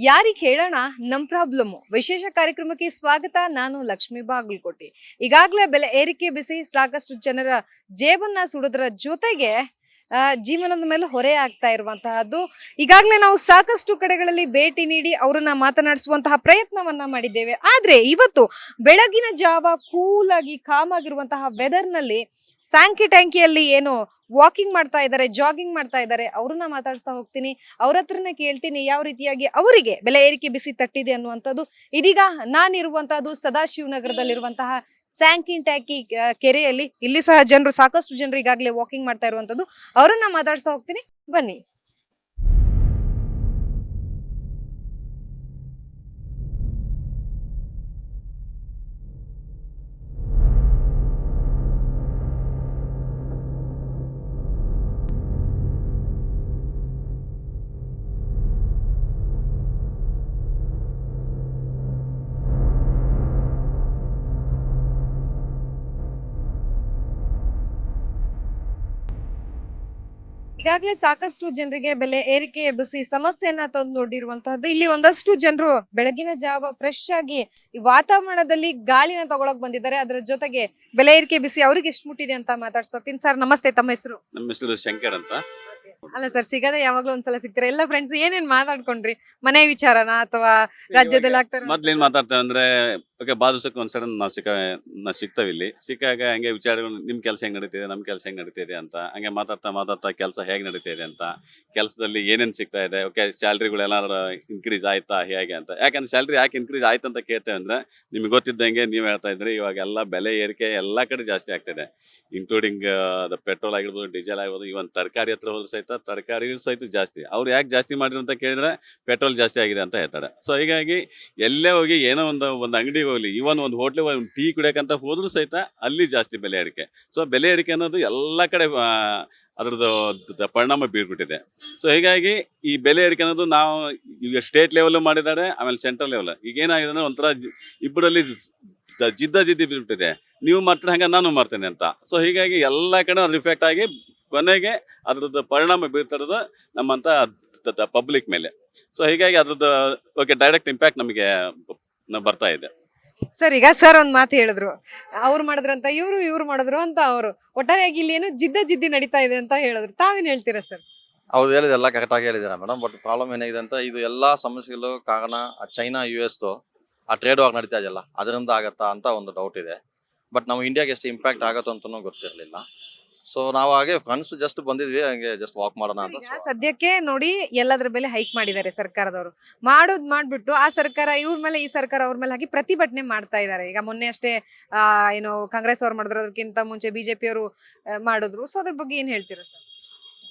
ಯಾರಿಗ್ ಹೇಳೋಣ? ನಮ್ಮ ಪ್ರಾಬ್ಲಮ್. ವಿಶೇಷ ಕಾರ್ಯಕ್ರಮಕ್ಕೆ ಸ್ವಾಗತ. ನಾನು ಲಕ್ಷ್ಮಿ ಬಾಗಲಕೋಟೆ. ಈಗಾಗಲೇ ಬೆಲೆ ಏರಿಕೆ ಬಿಸಿ. ಸಾಕಷ್ಟು ಜನರ ಜೇಬನ್ನ ಸುಡೋದ್ರ ಜೊತೆಗೆ ಜೀವನದ ಮೇಲೆ ಹೊರೆ ಆಗ್ತಾ ಇರುವಂತಹದ್ದು. ಈಗಾಗಲೇ ನಾವು ಸಾಕಷ್ಟು ಕಡೆಗಳಲ್ಲಿ ಭೇಟಿ ನೀಡಿ ಅವರನ್ನ ಮಾತನಾಡಿಸುವಂತಹ ಪ್ರಯತ್ನವನ್ನ ಮಾಡಿದ್ದೇವೆ. ಆದ್ರೆ ಇವತ್ತು ಬೆಳಗಿನ ಜಾವ ಕೂಲ್ ಆಗಿ ಕಾಮ್ ಆಗಿರುವಂತಹ ವೆದರ್ನಲ್ಲಿ ಸ್ಯಾಂಕಿ ಟ್ಯಾಂಕಿಯಲ್ಲಿ ಏನು ವಾಕಿಂಗ್ ಮಾಡ್ತಾ ಇದ್ದಾರೆ ಜಾಗಿಂಗ್ ಮಾಡ್ತಾ ಇದ್ದಾರೆ, ಅವ್ರನ್ನ ಮಾತಾಡಿಸ್ತಾ ಹೋಗ್ತೀನಿ. ಅವ್ರ ಹತ್ರನೇ ಕೇಳ್ತೀನಿ ಯಾವ ರೀತಿಯಾಗಿ ಅವರಿಗೆ ಬೆಲೆ ಏರಿಕೆ ಬಿಸಿ ತಟ್ಟಿದೆ ಅನ್ನುವಂಥದ್ದು. ಇದೀಗ ನಾನಿರುವಂತಹದ್ದು ಸದಾಶಿವನಗರದಲ್ಲಿರುವಂತಹ ಸ್ಯಾಂಕಿನ್ ಟ್ಯಾಕಿ ಕೆರೆಯಲ್ಲಿ ಇಲ್ಲಿ ಸಹ ಜನರು ಸಾಕಷ್ಟು ಜನರು ಈಗಾಗಲೇ ವಾಕಿಂಗ್ ಮಾಡ್ತಾ ಇರುವಂತದ್ದು. ಅವರನ್ನ ಮಾತಾಡ್ಸ್ತಾ ಹೋಗ್ತೀನಿ. ಬನ್ನಿ. ಈಗಾಗಲೇ ಸಾಕಷ್ಟು ಜನರಿಗೆ ಬೆಲೆ ಏರಿಕೆ ಎಬ್ಬಿಸಿ ಸಮಸ್ಯೆಯನ್ನ ತಂದೊಡ್ಡಿರುವಂತಹದ್ದು. ಇಲ್ಲಿ ಒಂದಷ್ಟು ಜನರು ಬೆಳಗಿನ ಜಾವ ಫ್ರೆಶ್ ಆಗಿ ಈ ವಾತಾವರಣದಲ್ಲಿ ಗಾಳಿನ ತಗೊಳಕ್ ಬಂದಿದ್ದಾರೆ. ಅದರ ಜೊತೆಗೆ ಬೆಲೆ ಏರಿಕೆ ಬಿಸಿ ಅವ್ರಿಗೆ ಎಷ್ಟು ಮುಟ್ಟಿದೆ ಅಂತ ಮಾತಾಡ್ಸ್ತೀನಿ ಸರ್ ನಮಸ್ತೆ. ತಮ್ಮ ಹೆಸರು? ನಮ್ಮ ಹೆಸರು ಶಂಕರ್ ಅಂತ. ಅಲ್ಲ ಸರ್ ಸಿಗದೆ ಯಾವಾಗ್ಲೂ ಒಂದ್ಸಲ ಸಿಗ್ತಾರೆ? ಎಲ್ಲ ಫ್ರೆಂಡ್ಸ್ ಏನೇನ್ ಮಾತಾಡ್ಕೊಂಡ್ರಿ? ಮನೆ ವಿಚಾರನ ಅಥವಾ ರಾಜ್ಯದಲ್ಲಿ ಆಗ್ತಾರೆ ಮೊದ್ಲೇನ್ ಮಾತಾಡ್ತಾರೆ ಅಂದ್ರೆ ಓಕೆ ಬಾ ದಿವಸಕ್ಕೆ ಒಂದ್ಸರಿ ನಾವು ಸಿಕ್ಕ ನಾವು ಸಿಗ್ತಾವೆ ಇಲ್ಲಿ. ಸಿಕ್ಕಾಗ ಹಂಗೆ ವಿಚಾರಗಳು, ನಿಮ್ ಕೆಲಸ ಹೆಂಗ್ ನಡೀತಿದೆ, ನಮ್ ಕೆಲಸ ಹೆಂಗ್ ನಡೀತಿದೆ ಅಂತ, ಹಂಗೆ ಮಾತಾಡ್ತಾ ಮಾತಾಡ್ತಾ ಕೆಲಸ ಹೇಗ್ ಇದೆ ಅಂತ, ಕೆಲಸದಲ್ಲಿ ಏನೇನು ಸಿಗ್ತಾ ಇದೆ ಓಕೆ ಸ್ಯಾಲ್ರಿಗಳು ಏನಾದ್ರು ಇನ್ಕ್ರೀಸ್ ಆಯ್ತಾ, ಹೇಗೆ ಅಂತ. ಯಾಕಂದ್ರೆ ಸ್ಯಾಲ್ರಿ ಯಾಕೆ ಇನ್ಕ್ರೀಸ್ ಆಯ್ತು ಅಂತ ಕೇಳ್ತೇವೆ ಅಂದ್ರೆ, ನಿಮ್ಗೆ ಗೊತ್ತಿದ್ದಂಗೆ ನೀವ್ ಹೇಳ್ತಾ ಇದ್ರೆ ಇವಾಗ ಎಲ್ಲ ಬೆಲೆ ಏರಿಕೆ ಎಲ್ಲಾ ಕಡೆ ಜಾಸ್ತಿ ಆಗ್ತಿದೆ. ಇನ್ಕ್ಲೂಡಿಂಗ್ ದ ಪೆಟ್ರೋಲ್ ಆಗಿರ್ಬೋದು ಡೀಸೆಲ್ ಆಗಿರ್ಬೋದು ಇವನ್ ತರಕಾರಿ ಹತ್ರ ಹೋದ್ರು ಸಹಿತ ತರಕಾರಿ ಸಹಿತ ಜಾಸ್ತಿ. ಅವ್ರು ಯಾಕೆ ಜಾಸ್ತಿ ಮಾಡಿದ್ರು ಅಂತ ಕೇಳಿದ್ರೆ ಪೆಟ್ರೋಲ್ ಜಾಸ್ತಿ ಆಗಿದೆ ಅಂತ ಹೇಳ್ತಾರೆ. ಸೊ ಹೀಗಾಗಿ ಎಲ್ಲೇ ಹೋಗಿ ಏನೋ ಒಂದು ಒಂದು ಅಂಗಡಿಗೆ ಹೋಗ್ಲಿ ಇವನ್ ಒಂದು ಹೋಟ್ಲಿಗೆ ಒಂದು ಟೀ ಕುಡಿಯಕಂತ ಹೋದ್ರು ಸಹಿತ ಅಲ್ಲಿ ಜಾಸ್ತಿ ಬೆಲೆ ಏರಿಕೆ. ಸೊ ಬೆಲೆ ಏರಿಕೆ ಅನ್ನೋದು ಎಲ್ಲ ಕಡೆ ಅದ್ರದ್ದು ಪರಿಣಾಮ ಬೀರ್ಬಿಟ್ಟಿದೆ ಸೊ ಹೀಗಾಗಿ ಈ ಬೆಲೆ ಏರಿಕೆ ಅನ್ನೋದು ನಾವು ಈಗ ಸ್ಟೇಟ್ ಲೆವೆಲ್ ಮಾಡಿದ್ದಾರೆ, ಆಮೇಲೆ ಸೆಂಟ್ರಲ್ ಲೆವೆಲ್ ಈಗ ಏನಾಗಿದೆ ಅಂದ್ರೆ ಒಂಥರ ಇಬ್ಬರಲ್ಲಿ ಜಿದ್ದ ಜಿದ್ದಿ ಬಿದ್ಬಿಟ್ಟಿದೆ ನೀವು ಮಾಡ್ತಾರೆ ಹಂಗ ನಾನು ಮಾಡ್ತೇನೆ ಅಂತ. ಸೊ ಹೀಗಾಗಿ ಎಲ್ಲ ಕಡೆ ಅದು ಇಫೆಕ್ಟ್ ಆಗಿ ಕೊನೆಗೆ ಅದ್ರದ್ದು ಪರಿಣಾಮ ಬೀರ್ತಿರೋದು ನಮ್ಮಂತ ಪಬ್ಲಿಕ್ ಮೇಲೆ. ಸೊ ಹೀಗಾಗಿ ಅದ್ರದ್ದು ಓಕೆ ಡೈರೆಕ್ಟ್ ಇಂಪ್ಯಾಕ್ಟ್ ನಮಗೆ ಬರ್ತಾ ಇದೆ. ಸರ್, ಈಗ ಸರ್ ಒಂದ್ ಮಾತು ಹೇಳಿದ್ರು. ಅವ್ರು ಮಾಡಿದ್ರು ಅಂತ, ಇವ್ರು ಇವ್ರು ಮಾಡಿದ್ರು ಅಂತ ಅವರು. ಒಟ್ಟಾರೆಯಾಗಿ ಇಲ್ಲಿ ಏನು ಜಿದ್ದ ಜಿದ್ದಿ ನಡೀತಾ ಇದೆ ಅಂತ ಹೇಳಿದ್ರು. ತಾವೇನ್ ಹೇಳ್ತೀರಾ ಸರ್? ಹೌದು, ಹೇಳಿದೆ ಎಲ್ಲ ಕರೆಕ್ಟಾಗಿ ಹೇಳಿದ್ದೀರ ಮೇಡಮ್ ಬಟ್ ಪ್ರಾಬ್ಲಮ್ ಏನಾಗಿದೆ ಅಂತ ಇದು ಎಲ್ಲಾ ಸಮಸ್ಯೆಗಳು ಕಾರಣ ಚೈನಾ ಯು ಎಸ್ದು ಆ ಟ್ರೇಡ್ ವಾರ್ ನಡೀತಾ ಇದೆಯಲ್ಲ, ಅದರಿಂದ ಆಗತ್ತಾ ಅಂತ ಒಂದು ಡೌಟ್ ಇದೆ. ಬಟ್ ನಾವು ಇಂಡಿಯಾಗೆ ಎಷ್ಟು ಇಂಪ್ಯಾಕ್ಟ್ ಆಗತ್ತೋ ಅಂತನೂ ಗೊತ್ತಿರಲಿಲ್ಲ. ಸೊ ನಾವು ಹಾಗೆ ಫ್ರೆಂಡ್ಸ್ ಜಸ್ಟ್ ಬಂದಿದ್ವಿ ಹಂಗೆ ಜಸ್ಟ್ ವಾಕ್ ಮಾಡೋಣ ಅಂತ ಈಗ ಸದ್ಯಕ್ಕೆ ನೋಡಿ ಎಲ್ಲದ್ರ ಮೇಲೆ ಹೈಕ್ ಮಾಡಿದ್ದಾರೆ ಸರ್ಕಾರದವರು. ಮಾಡೋದ್ ಮಾಡ್ಬಿಟ್ಟು ಆ ಸರ್ಕಾರ ಇವ್ರ ಮೇಲೆ ಈ ಸರ್ಕಾರ ಅವ್ರ ಮೇಲೆ ಹಾಕಿ ಪ್ರತಿಭಟನೆ ಮಾಡ್ತಾ ಇದ್ದಾರೆ ಈಗ ಮೊನ್ನೆ ಅಷ್ಟೇ ಆ ಏನು ಕಾಂಗ್ರೆಸ್ ಅವ್ರು ಮಾಡಿದ್ರು ಅದಕ್ಕಿಂತ ಮುಂಚೆ ಬಿಜೆಪಿ ಅವರು ಮಾಡಿದ್ರು. ಸೊ ಅದ್ರ ಬಗ್ಗೆ ಏನ್ ಹೇಳ್ತೀರಾ ಸರ್?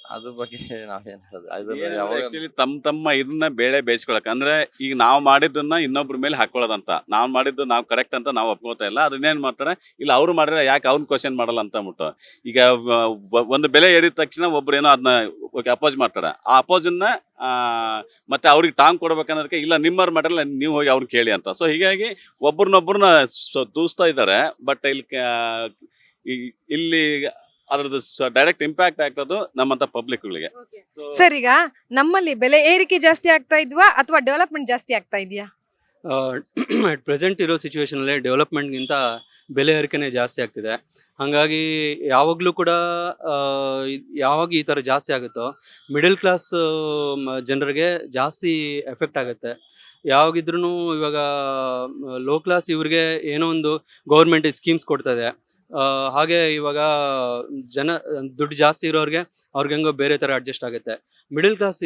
ಅದ್ರ ಬಗ್ಗೆ ನಾವೇನ್ ಹೇಳೋದು? ಅದು ಯಾವಾಗ ಆಕ್ಚುಲಿ ತಮ್ಮ ತಮ್ಮ ಇದನ್ನ ಬೇಳೆ ಬೇಯಿಸ್ಕೊಳಕ್. ಅಂದ್ರೆ ಈಗ ನಾವು ಮಾಡಿದ್ದನ್ನ ಇನ್ನೊಬ್ರ ಮೇಲೆ ಹಾಕೊಳ್ಳೋದಂತ ನಾವ್ ಮಾಡಿದ್ದು ನಾವು ಕರೆಕ್ಟ್ ಅಂತ ನಾವು ಒಪ್ಕೋತಾ ಇಲ್ಲ. ಅದನ್ನೇನ್ ಮಾಡ್ತಾರೆ? ಇಲ್ಲ ಅವ್ರು ಮಾಡಿದ್ರೆ ಯಾಕೆ ಅವ್ನ್ ಕ್ವಶನ್ ಮಾಡಲ್ಲ ಅಂತ ಅಂದ್ಬಿಟ್ಟು. ಈಗ ಒಂದು ಬೆಲೆ ಏರಿದ ತಕ್ಷಣ ಒಬ್ರು ಏನೋ ಅದನ್ನ ಅಪೋಸ್ ಮಾಡ್ತಾರೆ. ಆ ಅಪೋಸನ್ನ ಮತ್ತೆ ಅವ್ರಿಗೆ ಟಾಂಗ್ ಕೊಡ್ಬೇಕನ್ನೋದಕ್ಕೆ ಇಲ್ಲ ನಿಮ್ಮವ್ರು ಮಾಡಿರಲ್ಲ ನೀವು ಹೋಗಿ ಅವ್ರು ಕೇಳಿ ಅಂತ. ಸೊ ಹೀಗಾಗಿ ಒಬ್ರನ್ನೊಬ್ರನ್ನ ದೂಸ್ತಾ ಇದ್ದಾರೆ. ಬಟ್ ಇಲ್ಲಿ ಕ- ಈ- ಇಲ್ಲಿ ಅದ್ರದ್ದು ಡೈರೆಕ್ಟ್ ಇಂಪ್ಯಾಕ್ಟ್ ಆಗ್ತದ ನಮ್ಮಂತ ಪಬ್ಲಿಕ್ ಗಳಿಗೆ. ಸರ್ ಈಗ ನಮ್ಮಲ್ಲಿ ಬೆಲೆ ಏರಿಕೆ ಜಾಸ್ತಿ ಆಗ್ತಾ ಇದ್ವಾ ಅಥವಾ ಡೆವಲಪ್ಮೆಂಟ್ ಜಾಸ್ತಿ ಆಗ್ತಾ ಇದೆಯಾ? ಅಟ್ ಪ್ರೆಸೆಂಟ್ ಇರೋ ಸಿಚುವೇಶನಲ್ಲಿ ಡೆವಲಪ್ಮೆಂಟ್ಗಿಂತ ಬೆಲೆ ಏರಿಕೆನೇ ಜಾಸ್ತಿ ಆಗ್ತಿದೆ. ಹಾಗಾಗಿ ಯಾವಾಗಲೂ ಕೂಡ ಆ, ಯಾವಾಗ ಈ ಥರ ಜಾಸ್ತಿ ಆಗುತ್ತೋ ಮಿಡಲ್ ಕ್ಲಾಸ್ ಜನರಿಗೆ ಜಾಸ್ತಿ ಎಫೆಕ್ಟ್ ಆಗುತ್ತೆ. ಯಾವಾಗಿದ್ರೂ ಇವಾಗ ಲೋ ಕ್ಲಾಸ್ ಇವ್ರಿಗೆ ಏನೋ ಒಂದು ಗೌರ್ಮೆಂಟ್ ಸ್ಕೀಮ್ಸ್ ಕೊಡ್ತದೆ ಹಾಗೆ ಇವಾಗ ಜನ, ದುಡ್ಡು ಜಾಸ್ತಿ ಇರೋರಿಗೆ ಅವ್ರಿಗೆ ಹೆಂಗೋ ಬೇರೆ ಥರ ಅಡ್ಜಸ್ಟ್ ಆಗುತ್ತೆ. ಮಿಡಲ್ ಕ್ಲಾಸ್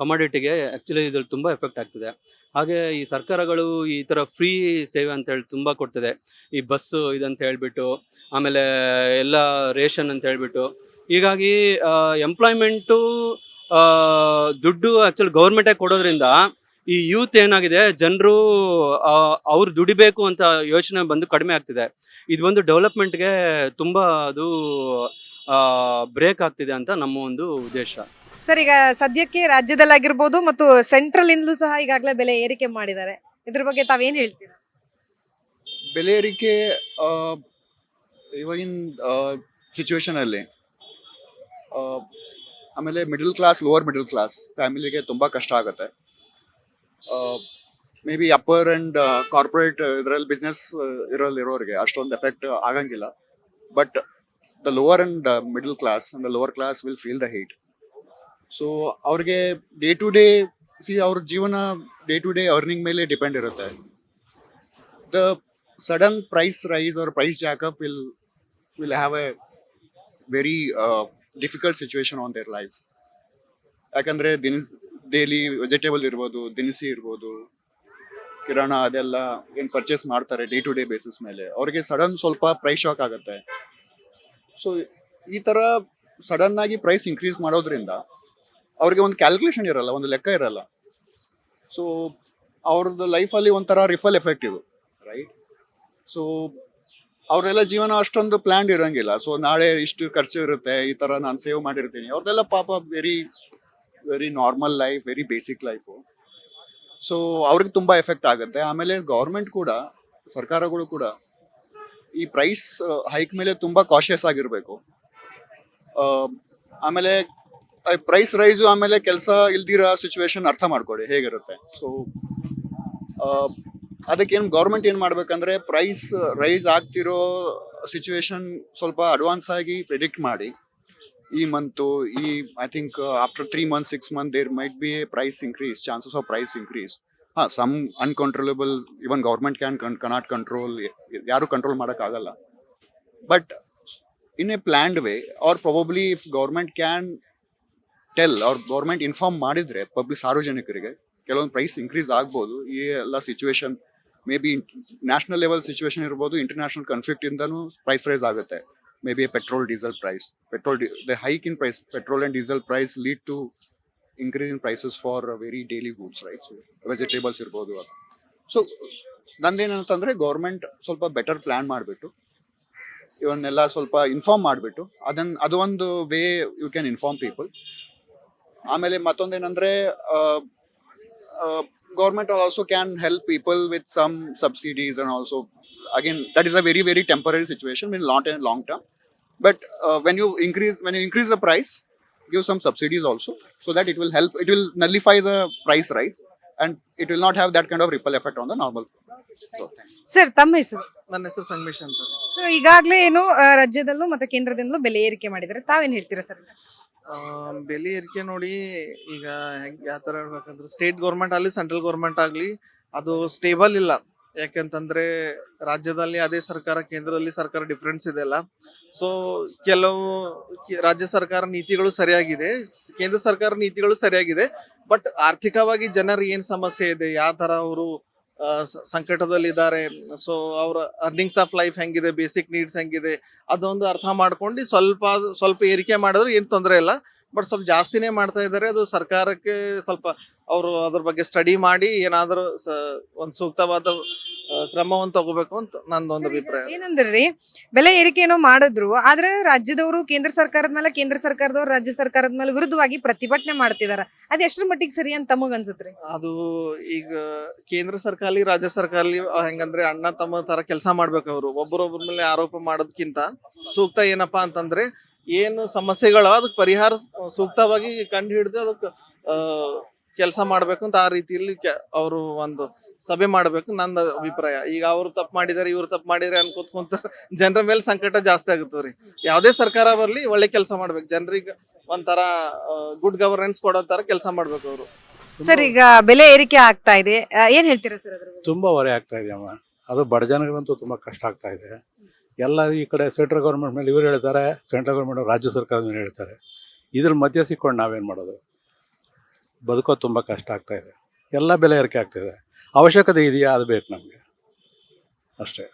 ಕಮಾಡಿಟಿಗೆ ಆ್ಯಕ್ಚುಲಿ ಇದ್ರಲ್ಲಿ ತುಂಬ ಎಫೆಕ್ಟ್ ಆಗ್ತಿದೆ. ಹಾಗೆ ಈ ಸರ್ಕಾರಗಳು ಈ ಥರ ಫ್ರೀ ಸೇವೆ ಅಂತ ಹೇಳಿ ತುಂಬ ಕೊಡ್ತದೆ. ಈ ಬಸ್ಸು ಇದಂತ ಹೇಳ್ಬಿಟ್ಟು, ಆಮೇಲೆ ಎಲ್ಲ ರೇಷನ್ ಅಂತ ಹೇಳ್ಬಿಟ್ಟು. ಹೀಗಾಗಿ ಎಂಪ್ಲಾಯ್ಮೆಂಟು ದುಡ್ಡು ಆ್ಯಕ್ಚುಲಿ ಗೌರ್ಮೆಂಟೇ ಕೊಡೋದ್ರಿಂದ ಈ ಯೂತ್ ಏನಾಗಿದೆ ಜನರು ಅವ್ರು ದುಡಿಬೇಕು ಅಂತ ಯೋಚನೆ ಬಂದು ಕಡಿಮೆ ಆಗ್ತಿದೆ. ಇದು ಒಂದು ಡೆವಲಪ್ಮೆಂಟ್ಗೆ ತುಂಬ ಅದು ಬ್ರೇಕ್ ಆಗ್ತಿದೆ ಅಂತ ನಮ್ಮ ಒಂದು ಉದ್ದೇಶ. ಸರ್ ಈಗ ಸದ್ಯಕ್ಕೆ ರಾಜ್ಯದಲ್ಲಾಗಿರ್ಬೋದು ಮತ್ತು ಸೆಂಟ್ರಲ್ ಇಂದಲೂ ಸಹ ಈಗಾಗಲೇ ಬೆಲೆ ಏರಿಕೆ ಮಾಡಿದ್ದಾರೆ. ಇದ್ರ ಬಗ್ಗೆ ತಾವೇನ್ ಹೇಳ್ತೀರಾ? ಬೆಲೆ ಏರಿಕೆ ಆ, ಇವಾಗಿನ ಸಿಚುವೇಶನ್ ಅಲ್ಲಿ ಆ, ಆಮೇಲೆ middle class lower middle class ಫ್ಯಾಮಿಲಿಗೆ ತುಂಬಾ ಕಷ್ಟ ಆಗುತ್ತೆ. May be upper and corporate ಇದರಲ್ಲಿ ಬಿಸ್ನೆಸ್ ಇರೋಲ್ಲಿ ಇರೋರಿಗೆ ಅಷ್ಟೊಂದು ಎಫೆಕ್ಟ್ ಆಗಂಗಿಲ್ಲ. But the lower and middle class and the lower class will feel the heat so ಅವ್ರಿಗೆ ಡೇ ಟು ಡೇ ಸಿ ಅವ್ರ ಜೀವನ ಡೇ ಟು ಡೇ ಅರ್ನಿಂಗ್ ಮೇಲೆ ಡಿಪೆಂಡ್ ಇರುತ್ತೆ. ದ ಸಡನ್ ಪ್ರೈಸ್ ರೈಸ್ ಅವ್ರ price jack up will will have a very difficult situation on there life ಯಾಕಂದ್ರೆ ದಿನಸ್ daily vegetable ಇರ್ಬೋದು ದಿನಸಿ ಇರ್ಬೋದು ಕಿರಾಣ ಅದೆಲ್ಲ ಏನು ಪರ್ಚೇಸ್ ಮಾಡ್ತಾರೆ ಡೇ ಟು ಡೇ ಬೇಸಿಸ್ ಮೇಲೆ. ಅವ್ರಿಗೆ ಸಡನ್ ಸ್ವಲ್ಪ ಪ್ರೈಸ್ ಶಾಕ್ ಆಗುತ್ತೆ. ಸೊ ಈ ತರ ಸಡನ್ ಆಗಿ ಪ್ರೈಸ್ ಇನ್ಕ್ರೀಸ್ ಮಾಡೋದ್ರಿಂದ ಅವ್ರಿಗೆ ಒಂದು ಕ್ಯಾಲ್ಕುಲೇಷನ್ ಇರಲ್ಲ ಒಂದು ಲೆಕ್ಕ ಇರಲ್ಲ. ಸೊ ಅವ್ರದ್ದು ಲೈಫಲ್ಲಿ ಒಂಥರ ರಿಫಲ್ ಎಫೆಕ್ಟ್ ಇದು. ರೈಟ್ ಸೊ ಅವರೆಲ್ಲ ಜೀವನ ಅಷ್ಟೊಂದು ಪ್ಲಾನ್ ಇರಂಗಿಲ್ಲ. ಸೊ ನಾಳೆ ಇಷ್ಟು ಖರ್ಚು ಇರುತ್ತೆ ಈ ತರ ನಾನು ಸೇವ್ ಮಾಡಿರ್ತೀನಿ. ಅವ್ರದ್ದೆಲ್ಲ ಪಾಪ very very normal life very basic life so ಅವ್ರಿಗೆ ತುಂಬ ಎಫೆಕ್ಟ್ ಆಗುತ್ತೆ. ಆಮೇಲೆ ಗೌರ್ಮೆಂಟ್ ಕೂಡ, ಸರ್ಕಾರಗಳು ಕೂಡ ಈ ಪ್ರೈಸ್ ಹೈಕ್ ಮೇಲೆ ತುಂಬ ಕಾಶಿಯಸ್ ಆಗಿರಬೇಕು. ಆಮೇಲೆ ಪ್ರೈಸ್ ರೈಸು ಆಮೇಲೆ ಕೆಲಸ ಇಲ್ದಿರೋ ಸಿಚುವೇಶನ್ ಅರ್ಥ ಮಾಡ್ಕೊಳ್ಳಿ ಹೇಗಿರುತ್ತೆ. ಸೊ ಅದಕ್ಕೇನು ಗೌರ್ಮೆಂಟ್ ಏನು ಮಾಡ್ಬೇಕಂದ್ರೆ ಪ್ರೈಸ್ ರೈಸ್ ಆಗ್ತಿರೋ ಸಿಚುವೇಶನ್ ಸ್ವಲ್ಪ ಅಡ್ವಾನ್ಸ್ ಆಗಿ ಪ್ರಿಡಿಕ್ಟ್ ಮಾಡಿ. ಈ ಮಂತು ಈ I think after three month six month there might be a price increase chances of price increase ಹಾ some uncontrollable even government can cannot control ಯಾರು ಕಂಟ್ರೋಲ್ ಮಾಡೋಕ್ಕಾಗಲ್ಲ. But in a planned way are probably if government can tell ಅವ್ರ government inform ಮಾಡಿದ್ರೆ public ಸಾರ್ವಜನಿಕರಿಗೆ, ಕೆಲವೊಂದು price increase ಆಗ್ಬೋದು. ಈ ಎಲ್ಲ situation maybe national level situation ಇರ್ಬೋದು ಇಂಟರ್ನ್ಯಾಷನಲ್ ಕನ್ಫ್ಲಿಕ್ಟ್ ಇಂದನೂ ಪ್ರೈಸ್ ರೈಸ್ ಆಗುತ್ತೆ. Maybe petrol diesel price petrol the hike in price petrol and diesel price lead to increase in prices for very daily goods right so vegetables ಇರ್ಬೋದು so ನಂದೇನಂತಂದ್ರೆ government ಸ್ವಲ್ಪ better plan ಮಾಡಿಬಿಟ್ಟು, ಇವನ್ನೆಲ್ಲ ಸ್ವಲ್ಪ inform ಮಾಡಿಬಿಟ್ಟು ಅದನ್ನ ಅದು ಒಂದು way you can inform people ಆಮೇಲೆ ಮತ್ತೊಂದೇನಂದ್ರೆ government can can help with some subsidies and also again that is a very very temporary situation in long long long term term uh, when you increase when you increase the price give some subsidies also so that it will help it will nullify the price rise and it will not have that kind of ripple effect on the normal so, sir ತಮ್ಮ ಹೆಸರು ನನ್ನ ಹೆಸರು ಸಂಗಮೇಶ್ ಅಂತ so ಈಗಾಗಲೇ ಏನು ಆ, ರಾಜ್ಯದಲ್ಲೂ ಮತ್ತೆ ಕೇಂದ್ರದಿಂದಲೂ ಬೆಲೆ ಏರಿಕೆ ಮಾಡಿದ್ದಾರೆ ತಾವೇನು ಹೇಳ್ತೀರಾ ಸರ್ ಬೆಲೆ ಏರಿಕೆ ನೋಡಿ ಈಗ ಯಾವ ತರ ಹೇಳ್ಬೇಕಂದ್ರೆ ಸ್ಟೇಟ್ ಗೌರ್ಮೆಂಟ್ ಆಗಲಿ ಸೆಂಟ್ರಲ್ ಗೌರ್ಮೆಂಟ್ ಆಗಲಿ ಅದು ಸ್ಟೇಬಲ್ ಇಲ್ಲ. ಯಾಕೆಂತಂದ್ರೆ ರಾಜ್ಯದಲ್ಲಿ ಅದೇ ಸರ್ಕಾರ, ಕೇಂದ್ರದಲ್ಲಿ ಸರ್ಕಾರ ಡಿಫ್ರೆನ್ಸ್ ಇದೆ ಅಲ್ಲ. ಸೊ ಕೆಲವು ರಾಜ್ಯ ಸರ್ಕಾರ ನೀತಿಗಳು ಸರಿಯಾಗಿದೆ, ಕೇಂದ್ರ ಸರ್ಕಾರ ನೀತಿಗಳು ಸರಿಯಾಗಿದೆ ಬಟ್ ಆರ್ಥಿಕವಾಗಿ ಜನರ ಏನ್ ಸಮಸ್ಯೆ ಇದೆ, ಯಾವ ತರ ಅವರು ಸಂಕಟದಲ್ಲಿದ್ದಾರೆ. ಸೊ ಅವರ ಅರ್ನಿಂಗ್ಸ್ ಆಫ್ ಲೈಫ್ ಹೆಂಗಿದೆ ಬೇಸಿಕ್ ನೀಡ್ಸ್ ಹೆಂಗಿದೆ, ಅದೊಂದು ಅರ್ಥ ಮಾಡ್ಕೊಂಡು ಸ್ವಲ್ಪ ಸ್ವಲ್ಪ ಏರಿಕೆ ಮಾಡಿದ್ರೆ ಏನು ತೊಂದರೆ ಇಲ್ಲ. ಬಟ್ ಸ್ವಲ್ಪ ಜಾಸ್ತಿನೇ ಮಾಡ್ತಾ ಇದ್ದಾರೆ. ಅದು ಸರ್ಕಾರಕ್ಕೆ ಸ್ವಲ್ಪ ಅವರು ಅದ್ರ ಬಗ್ಗೆ ಸ್ಟಡಿ ಮಾಡಿ ಏನಾದರೂ ಒಂದು ಸೂಕ್ತವಾದ ಕ್ರಮವನ್ನು ತಗೋಬೇಕು ಅಂತ ನಂದೊಂದು ಅಭಿಪ್ರಾಯ. ಏನಂದ್ರಿ? ಬೆಲೆ ಏರಿಕೆ ಏನೋ ಮಾಡಿದ್ರು ಆದ್ರೆ ರಾಜ್ಯದವರು ಕೇಂದ್ರ ಸರ್ಕಾರದ ಮೇಲೆ ಕೇಂದ್ರ ಸರ್ಕಾರದವ್ರು ರಾಜ್ಯ ಸರ್ಕಾರದ ಮೇಲೆ ವಿರುದ್ಧವಾಗಿ ಪ್ರತಿಭಟನೆ ಮಾಡ್ತಿದಾರ. ಅದ್ ಎಷ್ಟ್ರ ಮಟ್ಟಿಗೆ ಸರಿ ಅಂತ ತಮಗ ಅನ್ಸತ್ರಿ? ಅದು ಈಗ ಕೇಂದ್ರ ಸರ್ಕಾರಲಿ ರಾಜ್ಯ ಸರ್ಕಾರಲಿ ಹೆಂಗಂದ್ರೆ ಅಣ್ಣ ತಮ್ಮ ತರ ಕೆಲಸ ಮಾಡ್ಬೇಕು ಅವರು ಒಬ್ಬರೊಬ್ಬರ ಮೇಲೆ ಆರೋಪ ಮಾಡೋದಕ್ಕಿಂತ ಸೂಕ್ತ ಏನಪ್ಪಾ ಅಂತಂದ್ರೆ ಏನು ಸಮಸ್ಯೆಗಳು ಅದಕ್ಕೆ ಪರಿಹಾರ ಸೂಕ್ತವಾಗಿ ಕಂಡು ಹಿಡಿದು ಅದಕ್ಕೆ ಕೆಲಸ ಮಾಡಬೇಕು ಅಂತ ಆ ರೀತಿಯಲ್ಲಿ ಅವರು ಒಂದು ಸಭೆ ಮಾಡಬೇಕು ನನ್ನ ಅಭಿಪ್ರಾಯ. ಈಗ ಅವರು ತಪ್ಪು ಮಾಡಿದಾರೆ ಇವ್ರು ತಪ್ಪು ಮಾಡಿದರೆ ಅಂತ ಕೂತ್ಕೊಂತ ಜನರ ಮೇಲೆ ಸಂಕಟ ಜಾಸ್ತಿ ಆಗುತ್ತದ್ರಿ ಯಾವುದೇ ಸರ್ಕಾರ ಬರಲಿ ಒಳ್ಳೆ ಕೆಲಸ ಮಾಡ್ಬೇಕು. ಜನರಿಗೆ ಒಂಥರ ಗುಡ್ ಗವರ್ನೆನ್ಸ್ ಕೊಡೋ ತರ ಕೆಲಸ ಮಾಡ್ಬೇಕು ಅವರು. ಸರ್ ಈಗ ಬೆಲೆ ಏರಿಕೆ ಆಗ್ತಾ ಇದೆ. ಏನ್ ಹೇಳ್ತೀರಾ ಸರ್? ತುಂಬಾ ಹೊರೆ ಆಗ್ತಾ ಇದೆ ಅಮ್ಮ. ಅದು ಬಡ ಜನಗಳಂತೂ ತುಂಬಾ ಕಷ್ಟ ಆಗ್ತಾ ಇದೆ. ಎಲ್ಲ ಈ ಕಡೆ ಸೆಂಟ್ರಲ್ ಗೌರ್ಮೆಂಟ್ ಮೇಲೆ ಇವರು ಹೇಳ್ತಾರೆ ಸೆಂಟ್ರಲ್ ಗೌರ್ಮೆಂಟ್ ರಾಜ್ಯ ಸರ್ಕಾರದ ಮೇಲೆ ಹೇಳ್ತಾರೆ. ಇದ್ರ ಮಧ್ಯೆ ಸಿಕ್ಕೊಂಡು ನಾವೇನು ಮಾಡೋದು? ಬದುಕೋ ತುಂಬ ಕಷ್ಟ ಆಗ್ತಾ ಇದೆ. ಎಲ್ಲ ಬೆಲೆ ಏರಿಕೆ ಆಗ್ತಾಯಿದೆ ಅವಶ್ಯಕತೆ ಇದೆಯಾ? ಅದು ಬೇಕು ನಮಗೆ. ಅಷ್ಟೇ.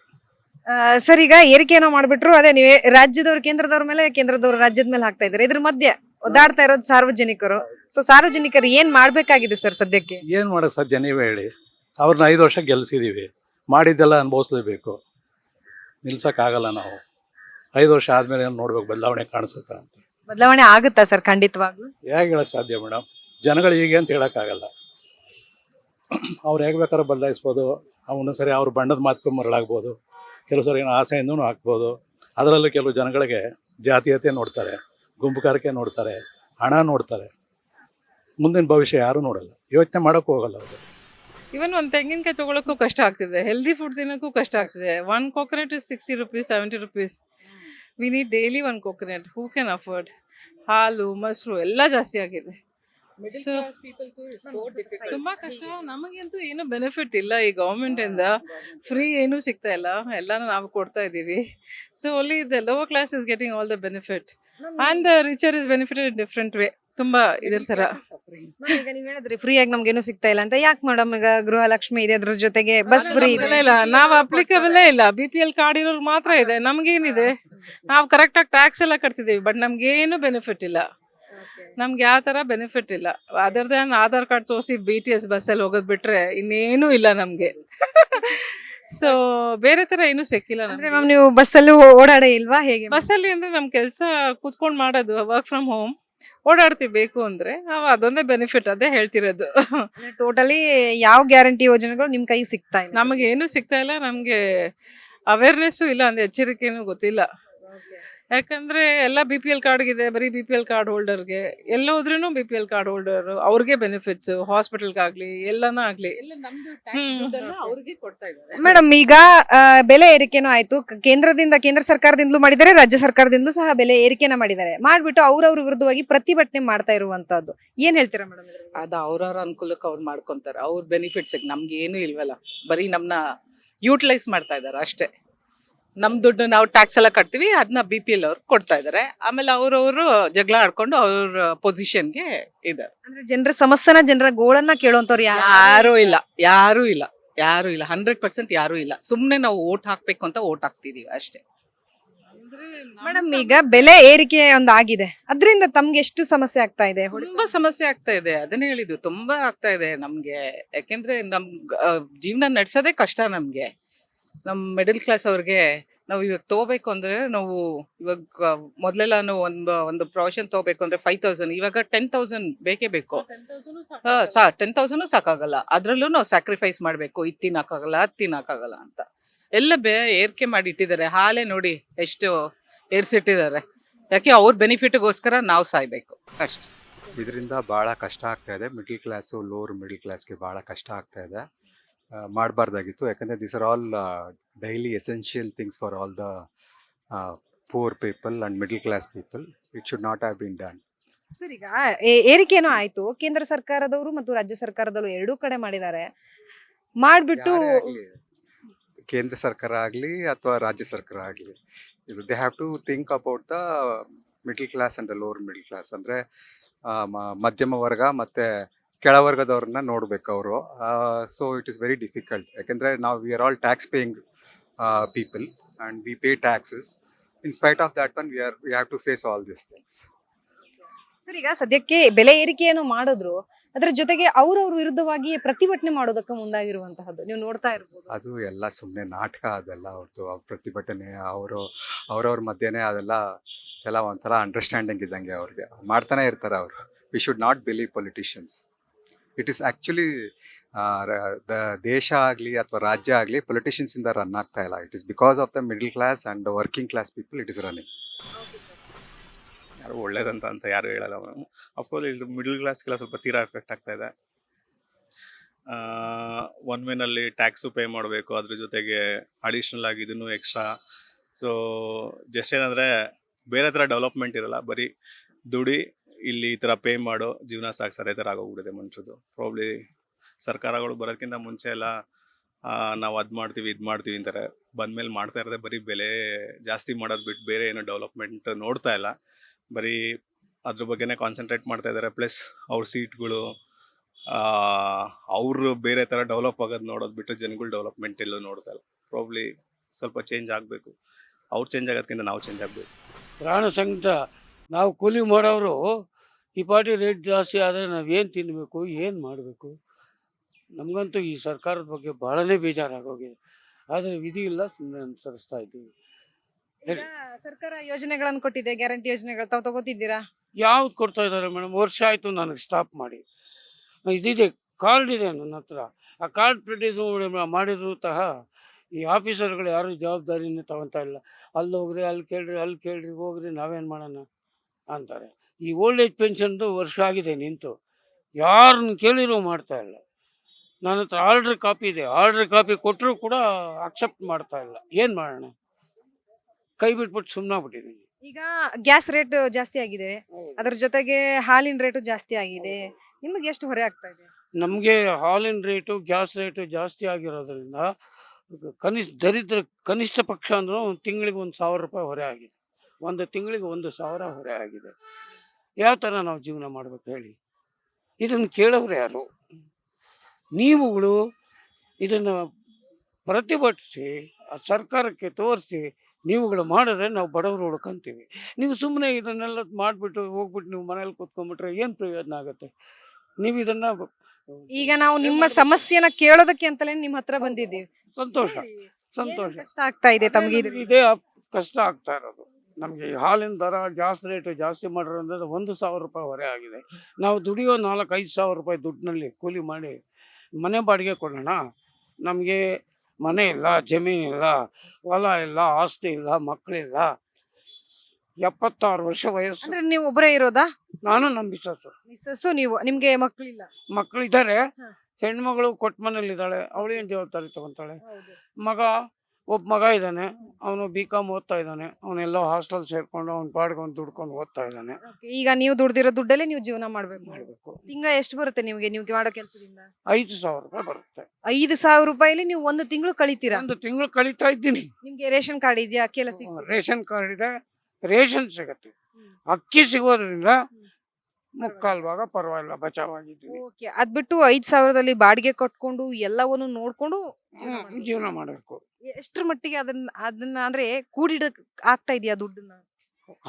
ಸರ್ ಈಗ ಏರಿಕೆ ಏನೋ ಮಾಡ್ಬಿಟ್ರು ಅದೇ ನೀವೇ ರಾಜ್ಯದವ್ರು ಕೇಂದ್ರದವ್ರ ಮೇಲೆ ಕೇಂದ್ರದವರು ರಾಜ್ಯದ ಮೇಲೆ ಹಾಕ್ತಾ ಇದಾರೆ ಇದ್ರ ಮಧ್ಯೆ ಒದ್ದಾಡ್ತಾ ಇರೋದು ಸಾರ್ವಜನಿಕರು. ಸೊ ಸಾರ್ವಜನಿಕರು ಏನ್ ಮಾಡ್ಬೇಕಾಗಿದೆ ಸರ್ ಸದ್ಯಕ್ಕೆ? ಏನು ಮಾಡೋಕ್ಕೆ ಸದ್ಯ ನೀವೇ ಹೇಳಿ. ಅವ್ರನ್ನ ಐದು ವರ್ಷ ಗೆಲ್ಸಿದೀವಿ. ಮಾಡಿದ್ದೆಲ್ಲ ಅನುಭವಿಸ್ಲೇಬೇಕು. ನಿಲ್ಸಕ್ಕಾಗಲ್ಲ ನಾವು. ಐದು ವರ್ಷ ಆದ್ಮೇಲೆ ಏನು ನೋಡ್ಬೇಕು ಬದಲಾವಣೆ ಕಾಣಿಸುತ್ತ ಅಂತ. ಬದಲಾವಣೆ ಆಗುತ್ತಾ ಸರ್ ಖಂಡಿತವಾಗ್ಲೂ? ಹೇಗೆ ಹೇಳಕ್ ಸಾಧ್ಯ ಮೇಡಮ್ ಜನಗಳು ಹೀಗೆ ಅಂತ ಹೇಳೋಕ್ಕಾಗಲ್ಲ. ಅವ್ರು ಹೇಗೆ ಬೇಕಾದ್ರೂ ಬದಲಾಯಿಸ್ಬೋದು. ಅವನು ಸರಿ ಅವ್ರ ಬಣ್ಣದ ಮಾತುಕೊಂಡು ಮರಳಾಗ್ಬೋದು. ಕೆಲವು ಸರಿ ಏನೋ ಆಸೆಯಿಂದನೂ ಹಾಕ್ಬೋದು. ಅದರಲ್ಲೂ ಕೆಲವು ಜನಗಳಿಗೆ ಜಾತೀಯತೆ ನೋಡ್ತಾರೆ ಗುಂಪುಗಾರಿಕೆ ನೋಡ್ತಾರೆ ಹಣ ನೋಡ್ತಾರೆ. ಮುಂದಿನ ಭವಿಷ್ಯ ಯಾರೂ ನೋಡಲ್ಲ. ಯೋಚನೆ ಮಾಡೋಕ್ಕೂ ಹೋಗಲ್ಲ ಅವರು. ಇವನ್ ಒಂದು ತೆಂಗಿನಕಾಯಿ ತಗೊಳಕ್ಕೂ ಕಷ್ಟ ಆಗ್ತಿದೆ. ಹೆಲ್ದಿ ಫುಡ್ ತಿನ್ನೋಕ್ಕೂ ಕಷ್ಟ ಆಗ್ತಿದೆ. One coconut is sixty rupees seventy rupees we need daily one coconut who can afford ಹಾಲು ಮೊಸರು ಎಲ್ಲ ಜಾಸ್ತಿ ಆಗಿದೆ. So, ತುಂಬಾ ಕಷ್ಟ. ನಮಗಂತೂ ಏನು ಬೆನಿಫಿಟ್ ಇಲ್ಲ ಈ ಗೌರ್ಮೆಂಟ್ ಇಂದ. ಫ್ರೀ ಏನೂ ಸಿಗ್ತಾ ಇಲ್ಲ. ಎಲ್ಲಾನು ನಾವು ಕೊಡ್ತಾ ಇದೀವಿ so only the lower class is getting all the benefit and the richer is benefited different way ತುಂಬಾ ಇದ್ರ ತರ Ma'am, ಈಗ ನೀವ್ ಹೇಳಿದ್ರಿ ಫ್ರೀ ಆಗಿ ನಮ್ಗೇನು ಸಿಗ್ತಾ ಇಲ್ಲ ಅಂತ. ಯಾಕೆ ಮೇಡಮ್ ಈಗ ಗೃಹಲಕ್ಷ್ಮಿ ಇದೆ ಅದ್ರ ಜೊತೆಗೆ ಬಸ್ ಫ್ರೀ ಇದೆ? ಇಲ್ಲ, ನಾವ್ ಅಪ್ಲಿಕೇಬಲ್ ಇಲ್ಲ. ಬಿ ಪಿ ಎಲ್ ಕಾರ್ಡ್ ಇರೋರು ಮಾತ್ರ ಇದೆ. ನಮ್ಗೇನಿದೆ? ನಾವು ಕರೆಕ್ಟ್ ಆಗಿ ಟ್ಯಾಕ್ಸ್ ಎಲ್ಲ ಕಟ್ತಿದೀವಿ ಬಟ್ ನಮ್ಗೇನು ಬೆನಿಫಿಟ್ ಇಲ್ಲ. ನಮ್ಗೆ ಯಾವ ತರ ಬೆನಿಫಿಟ್ ಇಲ್ಲ. ಅದರ್ ದನ್ ಆಧಾರ್ ಕಾರ್ಡ್ ತೋರಿಸಿ ಬಿ ಟಿ ಎಸ್ ಬಸ್ಸಲ್ಲಿ ಹೋಗೋದ್ ಬಿಟ್ರೆ ಇನ್ನೇನು ಇಲ್ಲ ನಮ್ಗೆ. ಸೊ ಬೇರೆ ತರ ಏನು ಸಿಕ್ಕಿಲ್ಲ ಅಂದ್ರೆ ಬಸ್ ಮ್ಯಾಮ್ ನೀವು ಬಸ್ಸಲ್ಲೂ ಓಡಾಡೇ ಇಲ್ವಾ? ಹೇಗೆ? ಬಸ್ಸಲ್ಲಿ ಅಂದ್ರೆ ನಮ್ ಕೆಲಸ ಕುತ್ಕೊಂಡ್ ಮಾಡೋದು ವರ್ಕ್ ಫ್ರಮ್ ಹೋಮ್ ಓಡಾಡ್ತೀವಿ ಬೇಕು ಅಂದ್ರೆ. ನಾವು ಅದೊಂದೇ ಬೆನಿಫಿಟ್ ಅದೇ ಹೇಳ್ತಿರೋದು. ಟೋಟಲಿ ಯಾವ ಗ್ಯಾರಂಟಿ ಯೋಜನೆಗಳು ನಿಮ್ ಕೈ ಸಿಗ್ತಾ ಇಲ್ಲ? ನಮಗೆ ಏನು ಸಿಗ್ತಾ ಇಲ್ಲ ನಮ್ಗೆ ಅವೇರ್ನೆಸ್ಸು ಇಲ್ಲ ಅಂದ್ರೆ ಎಚ್ಚರಿಕೆನೂ ಗೊತ್ತಿಲ್ಲ. ಯಾಕಂದ್ರೆ ಎಲ್ಲ ಬಿ ಪಿ ಎಲ್ ಕಾರ್ಡ್ಗಿದೆ ಬರೀ ಬಿ ಪಿ ಎಲ್ ಕಾರ್ಡ್ ಹೋಲ್ಡರ್ಗೆ ಎಲ್ಲ ಹೋದ್ರೂ B P L card holder ಅವ್ರಿಗೆ ಬೆನಿಫಿಟ್ಸ್ ಹಾಸ್ಪಿಟಲ್ಗಾಗಲಿ ಎಲ್ಲಾನು ಆಗ್ಲಿ. ಅವ್ರಿಗೆ ಕೊಡ್ತಾ ಇದ್ದಾರೆ. ಮೇಡಮ್ ಈಗ ಆ, ಬೆಲೆ ಏರಿಕೆನೂ ಆಯ್ತು. ಕೇಂದ್ರದಿಂದ ಕೇಂದ್ರ ಸರ್ಕಾರದಿಂದಲೂ ಮಾಡಿದ್ದಾರೆ ರಾಜ್ಯ ಸರ್ಕಾರದಿಂದಲೂ ಸಹ ಬೆಲೆ ಏರಿಕೆನ ಮಾಡಿದ್ದಾರೆ. ಮಾಡ್ಬಿಟ್ಟು ಅವ್ರವ್ರ ವಿರುದ್ಧವಾಗಿ ಪ್ರತಿಭಟನೆ ಮಾಡ್ತಾ ಇರುವಂತದ್ದು ಏನ್ ಹೇಳ್ತೀರಾ ಮೇಡಮ್ ಅದು ಅವ್ರವ್ರ ಅನುಕೂಲಕ್ಕೆ ಅವ್ರು ಮಾಡ್ಕೊಂತಾರೆ. ಅವ್ರ ಬೆನಿಫಿಟ್ಸ್ ನಮ್ಗೆ ಏನು ಇಲ್ವಲ್ಲ. ಬರೀ ನಮ್ಮನ್ನ ಯೂಟಿಲೈಸ್ ಮಾಡ್ತಾ ಇದ್ದಾರೆ ಅಷ್ಟೇ. ನಮ್ ದುಡ್ಡು ನಾವು ಟ್ಯಾಕ್ಸ್ ಎಲ್ಲ ಕಟ್ತೀವಿ ಅದನ್ನ ಬಿ ಪಿ ಎಲ್ ಅವ್ರು ಕೊಡ್ತಾ ಇದ್ದಾರೆ ಆಮೇಲೆ ಅವರವರು ಜಗಳ ಆಡ್ಕೊಂಡು ಅವ್ರ ಪೊಸಿಷನ್ಗೆ ಇದ್ದಾರೆ ಅಂದ್ರೆ ಜನರ ಸಮಸ್ಯೆನ ಜನರ ಗೋಳನ್ನ ಕೇಳುವಂತವ್ರು ಯಾರು? ಇಲ್ಲ ಯಾರು ಇಲ್ಲ ಯಾರು ಇಲ್ಲ ಹಂಡ್ರೆಡ್ ಪರ್ಸೆಂಟ್ ಯಾರು ಇಲ್ಲ. ಸುಮ್ಮನೆ ನಾವು ಓಟ್ ಹಾಕ್ಬೇಕು ಅಂತ ಓಟ್ ಹಾಕ್ತಿದೀವಿ ಅಷ್ಟೇ. ಮೇಡಮ್ ಈಗ ಬೆಲೆ ಏರಿಕೆ ಒಂದು ಆಗಿದೆ. ಅದರಿಂದ ತಮ್ಗೆ ಎಷ್ಟು ಸಮಸ್ಯೆ ಆಗ್ತಾ ಇದೆ? ತುಂಬಾ ಸಮಸ್ಯೆ ಆಗ್ತಾ ಇದೆ. ಅದನ್ನ ಹೇಳಿದ್ದು ತುಂಬಾ ಆಗ್ತಾ ಇದೆ ನಮ್ಗೆ. ಯಾಕೆಂದ್ರೆ ನಮ್ ಜೀವನ ನಡ್ಸೋದೇ ಕಷ್ಟ ನಮ್ಗೆ. ನಮ್ ಮಿಡಲ್ ಕ್ಲಾಸ್ ಅವ್ರಿಗೆ ನಾವು ಇವಾಗ ತಗೋಬೇಕು ಅಂದ್ರೆ ನಾವು ಇವಾಗ ಮೊದಲೆಲ್ಲ ನಾವು ಒಂದು ಒಂದು ಪ್ರೊವಿಷನ್ ತಗೋಬೇಕು ಅಂದ್ರೆ ಫೈವ್ ತೌಸಂಡ್ ಇವಾಗ ಟೆನ್ ತೌಸಂಡ್ ಬೇಕೇ ಬೇಕು. ಸಾ ಟೆನ್ ತೌಸಂಡು ಸಾಕಾಗಲ್ಲ ಅದ್ರಲ್ಲೂ ನಾವು ಸ್ಯಾಕ್ರಿಫೈಸ್ ಮಾಡಬೇಕು. ಇದು ತಿನ್ನಕ್ಕಾಗಲ್ಲ ಅದು ತಿನ್ನಕ್ಕಾಗಲ್ಲ ಅಂತ. ಎಲ್ಲ ಬೇ ಏರಿಕೆ ಮಾಡಿ ಇಟ್ಟಿದ್ದಾರೆ. ಹಾಲೇ ನೋಡಿ ಎಷ್ಟು ಏರ್ಸಿಟ್ಟಿದ್ದಾರೆ. ಯಾಕೆ ಅವ್ರ ಬೆನಿಫಿಟ್ಗೋಸ್ಕರ ನಾವು ಸಾಯ್ಬೇಕು. ಅಷ್ಟೇ. ಇದರಿಂದ ಭಾಳ ಕಷ್ಟ ಆಗ್ತಾ ಇದೆ. ಮಿಡ್ಲ್ ಕ್ಲಾಸು ಲೋವರ್ ಮಿಡ್ಲ್ ಕ್ಲಾಸ್ಗೆ ಭಾಳ ಕಷ್ಟ ಆಗ್ತಾ ಇದೆ. ಮಾಡಬಾರ್ದಾಗಿತ್ತು. ಯಾಕಂದರೆ this are all daily essential things for all the poor people and middle class people it should not have been done sir ಈಗ ಏರಿಕೆನೂ ಆಯಿತು. ಕೇಂದ್ರ ಸರ್ಕಾರದವರು ಮತ್ತು ರಾಜ್ಯ ಸರ್ಕಾರದವರು ಎರಡೂ ಕಡೆ ಮಾಡಿದ್ದಾರೆ. ಮಾಡಿಬಿಟ್ಟು ಕೇಂದ್ರ ಸರ್ಕಾರ ಆಗಲಿ ಅಥವಾ ರಾಜ್ಯ ಸರ್ಕಾರ ಆಗಲಿ ಇದು they have to think about the middle class and the lower middle class ಅಂದರೆ ಮಧ್ಯಮ ವರ್ಗ ಮತ್ತು ಕೆಳವರ್ಗದವ್ರನ್ನ ನೋಡ್ಬೇಕು ಅವರು. So it is very difficult ಯಾಕೆಂದ್ರೆ ನಾವು we are all tax paying people and we pay taxes in spite of that one we are we have to face all this things sir ಈಗ ಸದ್ಯಕ್ಕೆ ಬೆಲೆ ಏರಿಕೆಯನ್ನು ಮಾಡಿದ್ರು ಅದರ ಜೊತೆಗೆ ಅವ್ರವ್ರ ವಿರುದ್ಧವಾಗಿ ಪ್ರತಿಭಟನೆ ಮಾಡೋದಕ್ಕೆ ಮುಂದಾಗಿರುವಂತಹದ್ದು ನೀವು ನೋಡ್ತಾ ಇರ್ಬೋದು. ಅದು ಎಲ್ಲ ಸುಮ್ಮನೆ ನಾಟಕ ಅದೆಲ್ಲ ಅವ್ರದ್ದು ಅವ್ರ ಪ್ರತಿಭಟನೆ ಅವರು ಅವರವ್ರ ಮಧ್ಯೆ ಅದೆಲ್ಲ ಸಲ ಒಂಥರ ಅಂಡರ್ಸ್ಟ್ಯಾಂಡಿಂಗ್ ಇದ್ದಂಗೆ ಅವ್ರಿಗೆ. ಮಾಡ್ತಾನೆ ಇರ್ತಾರೆ ಅವರು. We should not believe politicians it is actually the ದೇಶ ಆಗಲಿ ಅಥವಾ ರಾಜ್ಯ ಆಗಲಿ ಪೊಲಿಟಿಷಿಯನ್ಸಿಂದ ರನ್ ಆಗ್ತಾ ಇಲ್ಲ. It is because of the middle class and working class people it is running ಯಾರು ಒಳ್ಳೇದಂತ ಅಂತ ಯಾರು ಹೇಳಲ್ಲ ಅಫ್ಕೋರ್ಸ್ ಇದು ಮಿಡಲ್ ಕ್ಲಾಸ್ಗೆಲ್ಲ ಸ್ವಲ್ಪ ತೀರಾ ಎಫೆಕ್ಟ್ ಆಗ್ತಾ ಇದೆ. ಒನ್ ವೇನಲ್ಲಿ ಟ್ಯಾಕ್ಸು ಪೇ ಮಾಡಬೇಕು, ಅದ್ರ ಜೊತೆಗೆ ಅಡಿಷ್ನಲ್ ಆಗಿ ಇದನ್ನು ಎಕ್ಸ್ಟ್ರಾ ಸೊ ಜಸ್ಟ್ ಏನಂದರೆ ಬೇರೆ ಥರ ಡೆವಲಪ್ಮೆಂಟ್ ಇರಲ್ಲ. ಬರೀ ದುಡಿ ಇಲ್ಲಿ ಈ ಥರ ಪೇ ಮಾಡೋ ಜೀವನ ಸಾಗಿಸೋದೇ ಥರ ಆಗೋಗ್ಬಿಟ್ಟಿದೆ ಮನುಷ್ಯದು ಪ್ರಾಬ್ಲಿ ಸರ್ಕಾರಗಳು ಬರೋದಕ್ಕಿಂತ ಮುಂಚೆ ಎಲ್ಲ ನಾವು ಅದು ಮಾಡ್ತೀವಿ, ಇದು ಮಾಡ್ತೀವಿ ಅಂತಾರೆ. ಬಂದ್ಮೇಲೆ ಮಾಡ್ತಾ ಇರೋದೇ ಬರೀ ಬೆಲೆ ಜಾಸ್ತಿ ಮಾಡೋದು ಬಿಟ್ಟು ಬೇರೆ ಏನೋ ಡೆವಲಪ್ಮೆಂಟ್ ನೋಡ್ತಾ ಇಲ್ಲ. ಬರೀ ಅದ್ರ ಬಗ್ಗೆನೇ ಕಾನ್ಸಂಟ್ರೇಟ್ ಮಾಡ್ತಾ ಇದ್ದಾರೆ. ಪ್ಲಸ್ ಅವ್ರ ಸೀಟ್ಗಳು ಅವರು ಬೇರೆ ಥರ ಡೆವಲಪ್ ಆಗೋದು ನೋಡೋದು ಬಿಟ್ಟು ಜನಗಳು ಡೆವಲಪ್ಮೆಂಟ್ ಎಲ್ಲೂ ನೋಡ್ತಾ ಇಲ್ಲ. ಪ್ರಾಬ್ಲಿ ಸ್ವಲ್ಪ ಚೇಂಜ್ ಆಗಬೇಕು. ಅವ್ರು ಚೇಂಜ್ ಆಗೋದಕ್ಕಿಂತ ನಾವು ಚೇಂಜ್ ಆಗಬೇಕು. ಪ್ರಾಣ ಸಂಕಟ ನಾವು ಕೂಲಿ ಮಾಡೋರು ಈ ಪಾಟಿ ರೇಟ್ ಜಾಸ್ತಿ ಆದರೆ ನಾವೇನು ತಿನ್ನಬೇಕು ಏನು ಮಾಡಬೇಕು? ನಮಗಂತೂ ಈ ಸರ್ಕಾರದ ಬಗ್ಗೆ ಭಾಳನೇ ಬೇಜಾರಾಗೋಗಿದೆ. ಆದರೆ ವಿಧಿ ಇಲ್ಲ ಸುಮ್ಮನೆ ಅನುಸರಿಸ್ತಾ ಇದ್ದೀವಿ. ಸರ್ಕಾರ ಯೋಜನೆಗಳನ್ನು ಕೊಟ್ಟಿದೆ ಗ್ಯಾರಂಟಿ ಯೋಜನೆಗಳು ತಾವು ತಗೋತಿದ್ದೀರಾ? ಯಾವ್ದು ಕೊಡ್ತಾ ಇದ್ದಾರೆ ಮೇಡಮ್? ವರ್ಷ ಆಯಿತು ನನಗೆ ಸ್ಟಾಪ್ ಮಾಡಿ. ಇದಿದೆ ಕಾರ್ಡ್ ಇದೆ ನನ್ನ ಹತ್ರ. ಆ ಕಾರ್ಡ್ ಪ್ರೊಡ್ಯೂಸ್ ಮಾಡಿದ್ರು ಸಹ ಈ ಆಫೀಸರ್ಗಳು ಯಾರು ಜವಾಬ್ದಾರಿನೇ ತಗೊತಾ ಇಲ್ಲ. ಅಲ್ಲಿ ಹೋಗ್ರಿ ಅಲ್ಲಿ ಕೇಳ್ರಿ ಅಲ್ಲಿ ಕೇಳ್ರಿ ಹೋಗ್ರಿ ನಾವೇನು ಮಾಡೋಣ? ಅಂತಾರೆ. ಈ ಓಲ್ಡ್ ಏಜ್ ಪೆನ್ಷನ್ದು ವರ್ಷ ಆಗಿದೆ ನಿಂತು. ಯಾರನ್ನ ಕೇಳಿರೂ ಮಾಡ್ತಾ ಇಲ್ಲ. ನನ್ನ ಹತ್ರ ಆರ್ಡ್ರ್ ಕಾಪಿ ಇದೆ. ಆರ್ಡ್ರ್ ಕಾಪಿ ಕೊಟ್ಟರು ಕೂಡ ಅಕ್ಸೆಪ್ಟ್ ಮಾಡ್ತಾ ಇಲ್ಲ. ಏನು ಮಾಡೋಣ? ಕೈ ಬಿಟ್ಬಿಟ್ಟು ಸುಮ್ಮನಾಗ್ಬಿಟ್ಟಿದ್ದೀನಿ ಈಗ ಗ್ಯಾಸ್ ರೇಟ್ ಜಾಸ್ತಿ ಆಗಿದೆ. ಅದರ ಜೊತೆಗೆ ಹಾಲಿನ ರೇಟು ಜಾಸ್ತಿ ಆಗಿದೆ. ನಿಮಗೆ ಎಷ್ಟು ಹೊರೆ ಆಗ್ತಾ ಇದೆ? ನಮಗೆ ಹಾಲಿನ ರೇಟು ಗ್ಯಾಸ್ ರೇಟು ಜಾಸ್ತಿ ಆಗಿರೋದ್ರಿಂದ ಕನಿಷ್ಠ ದರಿದ್ರ ಕನಿಷ್ಠ ಪಕ್ಷ ಅಂದ್ರೆ ಒಂದು ತಿಂಗಳಿಗೆ ಒಂದು ಸಾವಿರ ರೂಪಾಯಿ ಹೊರೆ ಆಗಿದೆ. ಒಂದು ತಿಂಗಳಿಗೆ ಒಂದು ಸಾವಿರ ಹೊರೆ ಆಗಿದೆ. ಯಾವ ಥರ ನಾವು ಜೀವನ ಮಾಡ್ಬೇಕು ಹೇಳಿ? ಇದನ್ನು ಕೇಳೋರು ಯಾರು? ನೀವುಗಳು ಇದನ್ನು ಪ್ರತಿಭಟಿಸಿ ಆ ಸರ್ಕಾರಕ್ಕೆ ತೋರಿಸಿ ನೀವುಗಳು ಮಾಡಿದ್ರೆ ನಾವು ಬಡವರು ಉಳ್ಕೊಂತೀವಿ ನೀವು ಸುಮ್ಮನೆ ಇದನ್ನೆಲ್ಲ ಮಾಡಿಬಿಟ್ಟು ಹೋಗ್ಬಿಟ್ಟು ನೀವು ಮನೇಲಿ ಕೂತ್ಕೊಂಡ್ಬಿಟ್ರೆ ಏನು ಪ್ರಯೋಜನ ಆಗುತ್ತೆ? ನೀವು ಇದನ್ನು ಈಗ ನಾವು ನಿಮ್ಮ ಸಮಸ್ಯೆನ ಕೇಳೋದಕ್ಕೆ ಅಂತಲೇ ನಿಮ್ಮ ಹತ್ರ ಬಂದಿದ್ದೀವಿ. ಸಂತೋಷ. ಸಂತೋಷ. ಕಷ್ಟ ಆಗ್ತಾ ಇದೆ ತಮಗೆ ಇದೇ? ಕಷ್ಟ ಆಗ್ತಾ ಇರೋದು. ನಮಗೆ ಹಾಲಿನ ದರ ಜಾಸ್ತಿ ರೇಟ್ ಜಾಸ್ತಿ ಮಾಡಿರೋದ್ರಿಂದ ಒಂದು ಸಾವಿರ ರೂಪಾಯಿ ಹೊರೆ ಆಗಿದೆ. ನಾವು ದುಡಿಯೋ ನಾಲ್ಕು ಐದು ಸಾವಿರ ರೂಪಾಯಿ ದುಡ್ಡಿನಲ್ಲಿ ಕೂಲಿ ಮಾಡಿ ಮನೆ ಬಾಡಿಗೆ ಕೊಡೋಣ. ನಮಗೆ ಮನೆ ಇಲ್ಲ ಜಮೀನಿಲ್ಲ ಹೊಲ ಇಲ್ಲ ಆಸ್ತಿ ಇಲ್ಲ ಮಕ್ಕಳಿಲ್ಲ ಎಪ್ಪತ್ತಾರು ವರ್ಷ ವಯಸ್ಸು. ಅಂದ್ರೆ ನೀವು ಒಬ್ಬರೇ ಇರೋದಾ? ನಾನು ನಮ್ಮ ಮಿಸ್ಸಸ್ಸು ಮಿಸ್ಸಸ್ಸು ನೀವು ನಿಮಗೆ ಮಕ್ಕಳಿಲ್ಲ ಮಕ್ಕಳಿದ್ದಾರೆ. ಹೆಣ್ಮಗಳು ಕೊಟ್ಟ ಮನೇಲಿದ್ದಾಳೆ ಅವಳೇನು ಜವಾಬ್ದಾರಿ ತಗೊತಾಳೆ? ಮಗ ಒಬ್ಬ ಮಗ ಇದ್ದಾನೆ ಅವನು ಬಿ ಕಾಮ್ ಓದ್ತಾ ಇದ್ದಾನೆ ಅವನೆಲ್ಲ ಹಾಸ್ಟೆಲ್ ಸೇರ್ಕೊಂಡು ಅವ್ನ ಪಾಡ್ಗೆ ಒಂದು ದುಡ್ಕೊಂಡು ಓದ್ತಾ ಇದ್ದಾನೆ. ಈಗ ನೀವು ದುಡ್ದಿರೋ ದುಡ್ಡಲ್ಲೇ ನೀವು ಜೀವನ ಮಾಡ್ಬೇಕು. ಮಾಡಬೇಕು. ತಿಂಗಳ ಎಷ್ಟು ಬರುತ್ತೆ ನಿಮಗೆ ನೀವು ಮಾಡೋ ಕೆಲಸದಿಂದ? ಐದು ಸಾವಿರ ರೂಪಾಯಿ ಬರುತ್ತೆ. ಐದು ಸಾವಿರ ರೂಪಾಯಿಲಿ ನೀವು ಒಂದು ತಿಂಗಳು ಕಳಿತೀರಾ? ಒಂದು ತಿಂಗಳು ಕಳೀತಾ ಇದ್ದೀನಿ. ನಿಮ್ಗೆ ರೇಷನ್ ಕಾರ್ಡ್ ಇದೆಯಾ? ಅಕ್ಕಿ ಎಲ್ಲ ರೇಷನ್ ಕಾರ್ಡ್ ಇದೆ. ರೇಷನ್ ಸಿಗತ್ತೆ. ಅಕ್ಕಿ ಸಿಗೋದ್ರಿಂದ ಮುಕ್ಕಾಲು ಭಾಗ ಪರವಾಗಿಲ್ಲ ಬಚಾವಾಗಿದ್ದೀವಿ. ಓಕೆ ಅದ್ ಬಿಟ್ಟು ಐದ್ ಸಾವಿರದಲ್ಲಿ ಬಾಡಿಗೆ ಕಟ್ಕೊಂಡು ಎಲ್ಲವನ್ನು ನೋಡ್ಕೊಂಡು ಜೀವನ ಮಾಡ್ಬೇಕು. ಎಷ್ಟ್ರ ಮಟ್ಟಿಗೆ ಅದನ್ನ ಅದನ್ನ ಅಂದ್ರೆ ಕೂಡಿಡಕ್ ಆಗ್ತಾ ಇದೆಯಾ ದುಡ್ಡನ್ನ?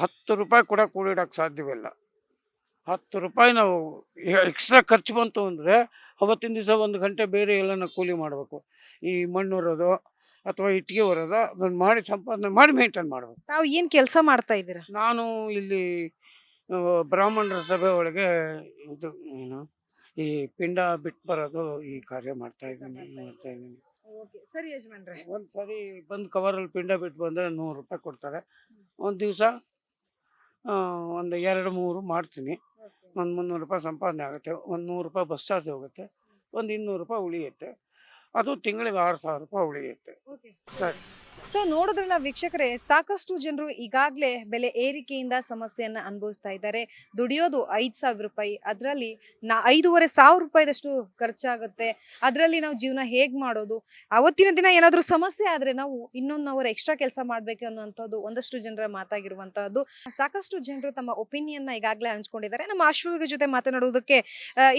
ಹತ್ತು ರೂಪಾಯಿ ಕೂಡ ಕೂಡಿಡಕ್ ಸಾಧ್ಯವಿಲ್ಲ. ಹತ್ತು ರೂಪಾಯಿ ನಾವು ಎಕ್ಸ್ಟ್ರಾ ಖರ್ಚು ಬಂತು ಅಂದ್ರೆ ಅವತ್ತಿನ ದಿವಸ ಒಂದು ಗಂಟೆ ಬೇರೆ ಎಲ್ಲನ ಕೂಲಿ ಮಾಡಬೇಕು. ಈ ಮಣ್ಣು ಹೊರೋದು ಅಥವಾ ಇಟ್ಟಿಗೆ ಹೊರೋದು ಅದನ್ನ ಮಾಡಿ ಸಂಪಾದನೆ ಮಾಡಿ ಮೇಂಟೈನ್ ಮಾಡಬೇಕು. ತಾವು ಏನ್ ಕೆಲಸ ಮಾಡ್ತಾ ಇದ್ದೀರಾ? ನಾನು ಇಲ್ಲಿ ಬ್ರಾಹ್ಮಣರ ಸಭೆ ಒಳಗೆ ಇದು ಏನು ಈ ಪಿಂಡ ಬಿಟ್ಟು ಬರೋದು ಈ ಕಾರ್ಯ ಮಾಡ್ತಾ ಇದ್ದೀನಿ ಮಾಡ್ತಾ ಇದ್ದೀನಿ. ಸರಿ ಯಜಮಾನ್ರೆ. ಒಂದು ಸರಿ ಬಂದು ಕವರಲ್ಲಿ ಪಿಂಡ ಬಿಟ್ಟು ಬಂದರೆ ನೂರು ರೂಪಾಯಿ ಕೊಡ್ತಾರೆ. ಒಂದು ದಿವಸ ಒಂದು ಎರಡು ಮೂರು ಮಾಡ್ತೀನಿ. ಒಂದು ಮುನ್ನೂರು ರೂಪಾಯಿ ಸಂಪಾದನೆ ಆಗುತ್ತೆ. ಒಂದು ನೂರು ರೂಪಾಯಿ ಬಸ್ ಚಾರ್ಜ್ ಹೋಗುತ್ತೆ. ಒಂದು ಇನ್ನೂರು ರೂಪಾಯಿ ಉಳಿಯುತ್ತೆ. ಅದು ತಿಂಗಳಿಗೆ ಆರು ಸಾವಿರ ರೂಪಾಯಿ ಉಳಿಯುತ್ತೆ. ಸರಿ. ಸೊ ನೋಡಿದ್ರಲ್ಲ ವೀಕ್ಷಕರೇ ಸಾಕಷ್ಟು ಜನರು ಈಗಾಗಲೇ ಬೆಲೆ ಏರಿಕೆಯಿಂದ ಸಮಸ್ಯೆಯನ್ನು ಅನುಭವಿಸ್ತಾ ಇದ್ದಾರೆ. ದುಡಿಯೋದು ಐದ್ ಸಾವಿರ ರೂಪಾಯಿ ಅದರಲ್ಲಿ ನಾ ಐದೂವರೆ ಸಾವಿರ ರೂಪಾಯಿದಷ್ಟು ಖರ್ಚಾಗುತ್ತೆ. ಅದರಲ್ಲಿ ನಾವು ಜೀವನ ಹೇಗೆ ಮಾಡೋದು? ಅವತ್ತಿನ ದಿನ ಏನಾದರೂ ಸಮಸ್ಯೆ ಆದ್ರೆ ನಾವು ಇನ್ನೊಂದು ಅವರ ಎಕ್ಸ್ಟ್ರಾ ಕೆಲಸ ಮಾಡಬೇಕು ಅನ್ನೋಂಥದ್ದು ಒಂದಷ್ಟು ಜನರ ಮಾತಾಗಿರುವಂತಹದ್ದು ಸಾಕಷ್ಟು ಜನರು ತಮ್ಮ ಒಪಿನಿಯನ್ನ ಈಗಾಗಲೇ ಹಂಚ್ಕೊಂಡಿದ್ದಾರೆ. ನಮ್ಮ ಅಶ್ವವಿಗ ಜೊತೆ ಮಾತನಾಡುವುದಕ್ಕೆ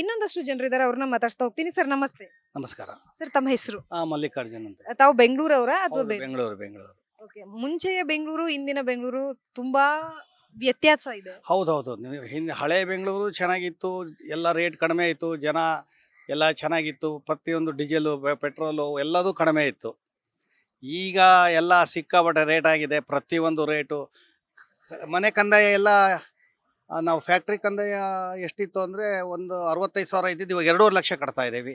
ಇನ್ನೊಂದಷ್ಟು ಜನರಿದ್ದಾರೆ ಅವ್ರನ್ನ ಮಾತಾಡ್ತಾ ಹೋಗ್ತೀನಿ. ಸರ್ ನಮಸ್ತೆ. ನಮಸ್ಕಾರ. ಸರ್ ತಮ್ಮ ಹೆಸರು? ಮಲ್ಲಿಕಾರ್ಜುನ್ ಅಂತ. ತಾವು ಬೆಂಗಳೂರವರ ಅಥವಾ ಬೆಂಗಳೂರು ಬೆಂಗಳೂರು. ಓಕೆ ಮುಂಚೆಯ ಬೆಂಗಳೂರು ಇಂದಿನ ಬೆಂಗಳೂರು ತುಂಬಾ ವ್ಯತ್ಯಾಸ ಇದೆ. ಹೌದೌದು. ನೀವು ಹಿಂದೆ ಹಳೆ ಬೆಂಗಳೂರು ಚೆನ್ನಾಗಿತ್ತು ಎಲ್ಲ ರೇಟ್ ಕಡಿಮೆ ಇತ್ತು ಜನ ಎಲ್ಲ ಚೆನ್ನಾಗಿತ್ತು ಪ್ರತಿಯೊಂದು ಡೀಸೆಲು ಪೆಟ್ರೋಲು ಎಲ್ಲದೂ ಕಡಿಮೆ ಇತ್ತು. ಈಗ ಎಲ್ಲ ಸಿಕ್ಕಾಪಟ್ಟೆ ರೇಟ್ ಆಗಿದೆ ಪ್ರತಿಯೊಂದು ರೇಟು. ಮನೆ ಕಂದಾಯ ಎಲ್ಲ ನಾವು ಫ್ಯಾಕ್ಟ್ರಿ ಕಂದಾಯ ಎಷ್ಟಿತ್ತು ಅಂದರೆ ಒಂದು ಅರವತ್ತೈದು ಸಾವಿರ ಇದ್ದಿದ್ದು ಇವಾಗ ಎರಡೂವರೆ ಲಕ್ಷ ಕಟ್ತಾ ಇದ್ದೀವಿ.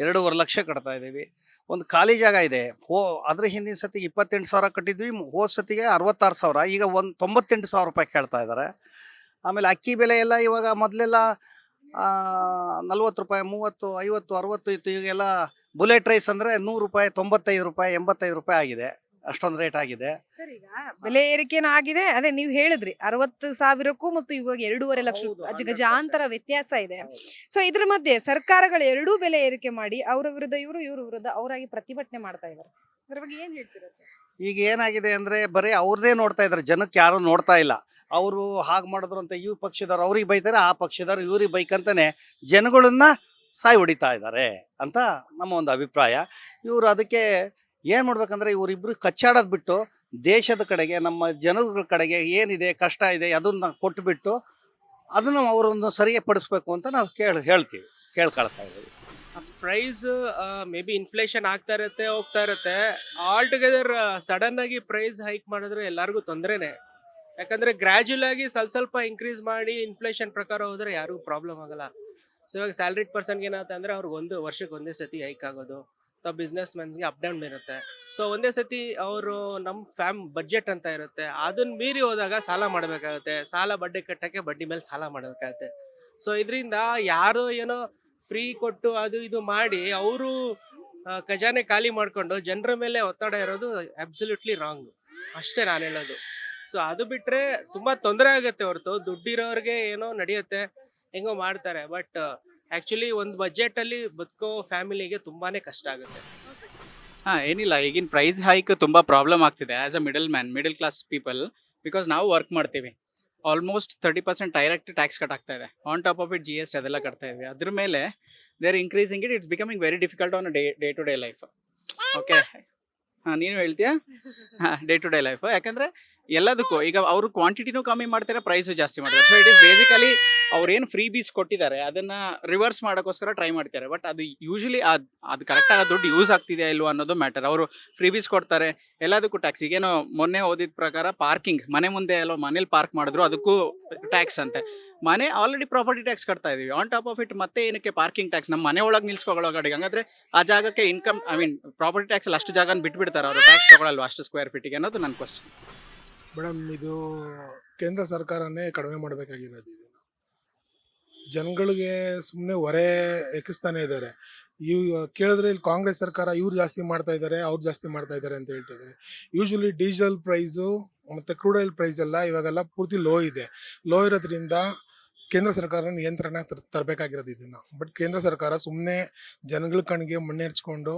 ಎರಡೂವರೆ ಲಕ್ಷ ಕಟ್ತಾ ಇದ್ದೀವಿ. ಒಂದು ಖಾಲಿ ಜಾಗ ಇದೆ. ಹೋ, ಅದ್ರ ಹಿಂದಿನ ಸತಿಗೆ ಇಪ್ಪತ್ತೆಂಟು ಸಾವಿರ ಕಟ್ಟಿದ್ವಿ. ಹೋದ ಸತಿಗೆ ಅರವತ್ತಾರು ಸಾವಿರ. ಈಗ ಒಂದು ತೊಂಬತ್ತೆಂಟು ಸಾವಿರ ರೂಪಾಯಿ ಕೇಳ್ತಾ ಇದ್ದಾರೆ. ಆಮೇಲೆ ಅಕ್ಕಿ ಬೆಲೆ ಎಲ್ಲ ಇವಾಗ ಮೊದಲೆಲ್ಲ ನಲ್ವತ್ತು ರೂಪಾಯಿ, ಮೂವತ್ತು, ಐವತ್ತು, ಅರವತ್ತು ಇತ್ತು. ಈಗೆಲ್ಲ ಬುಲೆಟ್ ರೈಸ್ ಅಂದರೆ ನೂರು ರೂಪಾಯಿ, ತೊಂಬತ್ತೈದು ರೂಪಾಯಿ, ಎಂಬತ್ತೈದು ರೂಪಾಯಿ ಆಗಿದೆ. ಅಷ್ಟೊಂದು ರೇಟ್ ಆಗಿದೆ. ಸರ್ ಈಗ ಬೆಲೆ ಏರಿಕೆನ ಆಗಿದೆ. ಅದೇ ನೀವು ಹೇಳಿದ್ರಿ ಅರವತ್ತು ಸಾವಿರಕ್ಕೂ ಮತ್ತು ಇವಾಗ ಎರಡೂವರೆ ಲಕ್ಷ ಹೌದು, ಗಜಾಂತರ ವ್ಯತ್ಯಾಸ ಇದೆ. ಸೊ ಇದ್ರ ಮಧ್ಯೆ ಸರ್ಕಾರಗಳು ಎರಡೂ ಬೆಲೆ ಏರಿಕೆ ಮಾಡಿ ಅವರ ವಿರುದ್ಧ ಇವರು ಇವ್ರ ವಿರುದ್ಧ ಅವರಾಗಿ ಪ್ರತಿಭಟನೆ ಮಾಡ್ತಾ ಇದ್ದಾರೆ ಅದ್ರ ಬಗ್ಗೆ ಏನ್ ಹೇಳ್ತೀರಾ? ಈಗ ಏನಾಗಿದೆ ಅಂದ್ರೆ ಬರೀ ಅವ್ರದೇ ನೋಡ್ತಾ ಇದ್ದಾರೆ ಜನಕ್ಕೆ ಯಾರು ನೋಡ್ತಾ ಇಲ್ಲ. ಅವರು ಹಾಗೆ ಮಾಡಿದ್ರು ಅಂತ ಇವ್ ಪಕ್ಷದವ್ರು ಅವ್ರಿಗೆ ಬೈತಾರೆ ಆ ಪಕ್ಷದವ್ರು ಇವ್ರಿಗೆ ಬೈಕಂತಾನೆ ಜನಗಳನ್ನ ಸಾಯಿ ಹೊಡಿತಾ ಇದ್ದಾರೆ ಅಂತ ನಮ್ಮ ಒಂದು ಅಭಿಪ್ರಾಯ. ಇವರು ಅದಕ್ಕೆ ಏನು ಮಾಡ್ಬೇಕಂದ್ರೆ ಇವರಿಬ್ರು ಕಚ್ಚಾಡೋದು ಬಿಟ್ಟು ದೇಶದ ಕಡೆಗೆ, ನಮ್ಮ ಜನಗಳ ಕಡೆಗೆ ಏನಿದೆ, ಕಷ್ಟ ಇದೆ, ಅದನ್ನ ಕೊಟ್ಟುಬಿಟ್ಟು ಅದನ್ನು ಅವರನ್ನು ಸರಿಯಪಡಿಸ್ಬೇಕು ಅಂತ ನಾವು ಕೇಳಿ, ಹೇಳ್ತೀವಿ, ಕೇಳ್ಕೊಳ್ತಾ ಇದ್ದೀವಿ. ಪ್ರೈಸ್ ಮೇ ಬಿ ಇನ್ಫ್ಲೇಷನ್ ಆಗ್ತಾ ಇರುತ್ತೆ, ಹೋಗ್ತಾ ಇರುತ್ತೆ. ಆಲ್ ಟುಗೆದರ್ ಸಡನ್ ಆಗಿ ಪ್ರೈಸ್ ಹೈಕ್ ಮಾಡಿದ್ರೆ ಎಲ್ಲರಿಗೂ ತೊಂದರೆನೆ. ಯಾಕಂದ್ರೆ ಗ್ರ್ಯಾಜುಯಲ್ ಆಗಿ ಸ್ವಲ್ಪ ಸ್ವಲ್ಪ ಇನ್ಕ್ರೀಸ್ ಮಾಡಿ ಇನ್ಫ್ಲೇಷನ್ ಪ್ರಕಾರ ಹೋದರೆ ಯಾರಿಗೂ ಪ್ರಾಬ್ಲಮ್ ಆಗಲ್ಲ. ಸೊ ಇವಾಗ ಸ್ಯಾಲ್ರಿಡ್ ಪರ್ಸನ್ಗೆ ಏನಾಗುತ್ತೆ ಅಂದ್ರೆ ಅವ್ರಿಗೆ ಒಂದು ವರ್ಷಕ್ಕೆ ಒಂದೇ ಸತಿ ಹೈಕ್ ಆಗೋದು. ಬಿಸ್ನೆಸ್ ಮ್ಯಾನ್ಸ್ಗೆ ಅಪ್ ಡೌನ್ ಇರುತ್ತೆ. ಸೊ ಒಂದೇ ಸತಿ ಅವರು ನಮ್ಮ ಫ್ಯಾಮ್ ಬಡ್ಜೆಟ್ ಅಂತ ಇರುತ್ತೆ. ಅದನ್ನ ಮೀರಿ ಹೋದಾಗ ಸಾಲ ಮಾಡಬೇಕಾಗುತ್ತೆ. ಸಾಲ ಬಡ್ಡಿ ಕಟ್ಟಕ್ಕೆ ಬಡ್ಡಿ ಮೇಲೆ ಸಾಲ ಮಾಡಬೇಕಾಗುತ್ತೆ. ಸೊ ಇದರಿಂದ ಯಾರು ಏನೋ ಫ್ರೀ ಕೊಟ್ಟು ಅದು ಇದು ಮಾಡಿ ಅವರು ಖಜಾನೆ ಖಾಲಿ ಮಾಡಿಕೊಂಡು ಜನರ ಮೇಲೆ ಒತ್ತಡ ಇರೋದು ಅಬ್ಸಲ್ಯೂಟ್ಲಿ ರಾಂಗ್ ಅಷ್ಟೇ ನಾನು ಹೇಳೋದು. ಸೊ ಅದು ಬಿಟ್ಟರೆ ತುಂಬ ತೊಂದರೆ ಆಗುತ್ತೆ ಹೊರತು. ದುಡ್ಡಿರೋರಿಗೆ ಏನೋ ನಡೆಯುತ್ತೆ, ಹೆಂಗೋ ಮಾಡ್ತಾರೆ. ಬಟ್ ಆಕ್ಚುಲಿ ಒಂದು ಬಜೆಟ್ ಅಲ್ಲಿ ಬದುಕೋ ಫ್ಯಾಮಿಲಿಗೆ ತುಂಬಾನೇ ಕಷ್ಟ ಆಗುತ್ತೆ. ಹಾಂ ಏನಿಲ್ಲ ಈಗಿನ ಪ್ರೈಸ್ ಹೈಕ್ ತುಂಬ ಪ್ರಾಬ್ಲಮ್ ಆಗ್ತಿದೆ as a middle man middle class people because ನಾವು ವರ್ಕ್ ಮಾಡ್ತೀವಿ. Almost thirty percent direct tax cut ಆಗ್ತಾ ಇದೆ. On top of it G S T ಅದೆಲ್ಲ ಕಟ್ತಾ ಇದ್ವಿ. ಅದ್ರ ಮೇಲೆ they are increasing it it's becoming very difficult on day day to day life okay ಹಾಂ ನೀನು ಹೇಳ್ತೀಯಾ? ಹಾಂ ಡೇ ಟು ಡೇ ಲೈಫ್ ಯಾಕಂದರೆ ಎಲ್ಲದಕ್ಕೂ. ಈಗ ಅವರು ಕ್ವಾಂಟಿಟಿನೂ ಕಮ್ಮಿ ಮಾಡ್ತಾರೆ ಪ್ರೈಸು ಜಾಸ್ತಿ ಮಾಡ್ತಾರೆ. ಸೊ ಇಟ್ ಇಸ್ ಬೇಸಿಕಲಿ ಅವ್ರೇನು ಫ್ರೀ ಬೀಸ್ ಕೊಟ್ಟಿದ್ದಾರೆ, ಅದನ್ನ ರಿವರ್ಸ್ ಮಾಡೋಕ್ಕೋಸ್ಕರ ಟ್ರೈ ಮಾಡ್ತಾರೆ. ಬಟ್ ಅದು ಯೂಶಲಿ ಅದು ಅದು ಕರೆಕ್ಟಾಗಿ ದುಡ್ಡು ಯೂಸ್ ಆಗ್ತಿದೆಯಾ ಇಲ್ವಾ ಅನ್ನೋದು ಮ್ಯಾಟರ್ ಅವರು ಫ್ರೀ ಬೀಸ್ ಕೊಡ್ತಾರೆ, ಎಲ್ಲದಕ್ಕೂ ಟ್ಯಾಕ್ಸ್ ಈಗೇನೋ ಮೊನ್ನೆ ಓದಿದ ಪ್ರಕಾರ ಪಾರ್ಕಿಂಗ್ ಮನೆ ಮುಂದೆ ಎಲ್ಲೋ ಮನೇಲಿ ಪಾರ್ಕ್ ಮಾಡಿದ್ರು, ಅದಕ್ಕೂ ಟ್ಯಾಕ್ಸ್ ಅಂತೆ. ಮನೆ ಆಲ್ರೆಡಿ ಪ್ರಾಪರ್ಟಿ ಟ್ಯಾಕ್ಸ್ ಕಟ್ತಾ ಇದೀವಿ. ಆನ್ ಟಾಪ್ ಆಫ್ ಇಟ್ ಮತ್ತೆ ಏನಕ್ಕೆ ಪಾರ್ಕಿಂಗ್ ಟ್ಯಾಕ್ಸ್ ನಮ್ಮ ಮನೆ ಒಳಗೆ ನಿಲ್ಸ್ಕೊಳ್ಳೋ ಗಾಡಿಗೆ. ಹಂಗಾದ್ರೆ ಆ ಜಾಗಕ್ಕೆ income I mean property tax ಅಷ್ಟು ಜಾಗನ ಬಿಟ್ಬಿಡ್ತಾರೆ ಅವರು. ಟ್ಯಾಕ್ಸ್ ತಗೊಳಲ್ವಾ ಅಷ್ಟು ಸ್ಕ್ವೇರ್ ಫೀಟಿಗೆ ಅನ್ನೋದು ನನ್ನ ಕ್ವಶನ್ ಮೇಡಮ್, ಇದು ಕೇಂದ್ರ ಸರ್ಕಾರನೇ ಕಡಿಮೆ ಮಾಡಬೇಕಾಗಿರೋದು ಇದನ್ನು ಜನಗಳಿಗೆ ಸುಮ್ಮನೆ ಹೊರೆ ಎಕ್ಕಿಸ್ತಾನೆ ಇದ್ದಾರೆ. ಇವ್ ಕೇಳಿದ್ರೆ ಇಲ್ಲಿ ಕಾಂಗ್ರೆಸ್ ಸರ್ಕಾರ ಇವ್ರು ಜಾಸ್ತಿ ಮಾಡ್ತಾ ಇದ್ದಾರೆ, ಅವ್ರು ಜಾಸ್ತಿ ಮಾಡ್ತಾ ಇದ್ದಾರೆ ಅಂತ ಹೇಳ್ತಾ ಇದ್ದಾರೆ. ಯೂಶಲಿ ಡೀಸೆಲ್ ಪ್ರೈಸು ಮತ್ತು ಕ್ರೂಡ್ ಆಯಿಲ್ ಪ್ರೈಸ್ ಎಲ್ಲ ಇವಾಗೆಲ್ಲ ಪೂರ್ತಿ ಲೋ ಇದೆ. ಲೋ ಇರೋದ್ರಿಂದ ಕೇಂದ್ರ ಸರ್ಕಾರ ನಿಯಂತ್ರಣ ತರ್ ತರಬೇಕಾಗಿರೋದು ಇದನ್ನು. ಬಟ್ ಕೇಂದ್ರ ಸರ್ಕಾರ ಸುಮ್ಮನೆ ಜನಗಳ ಕಣ್ಣಿಗೆ ಮಣ್ಣೆರ್ಚ್ಕೊಂಡು,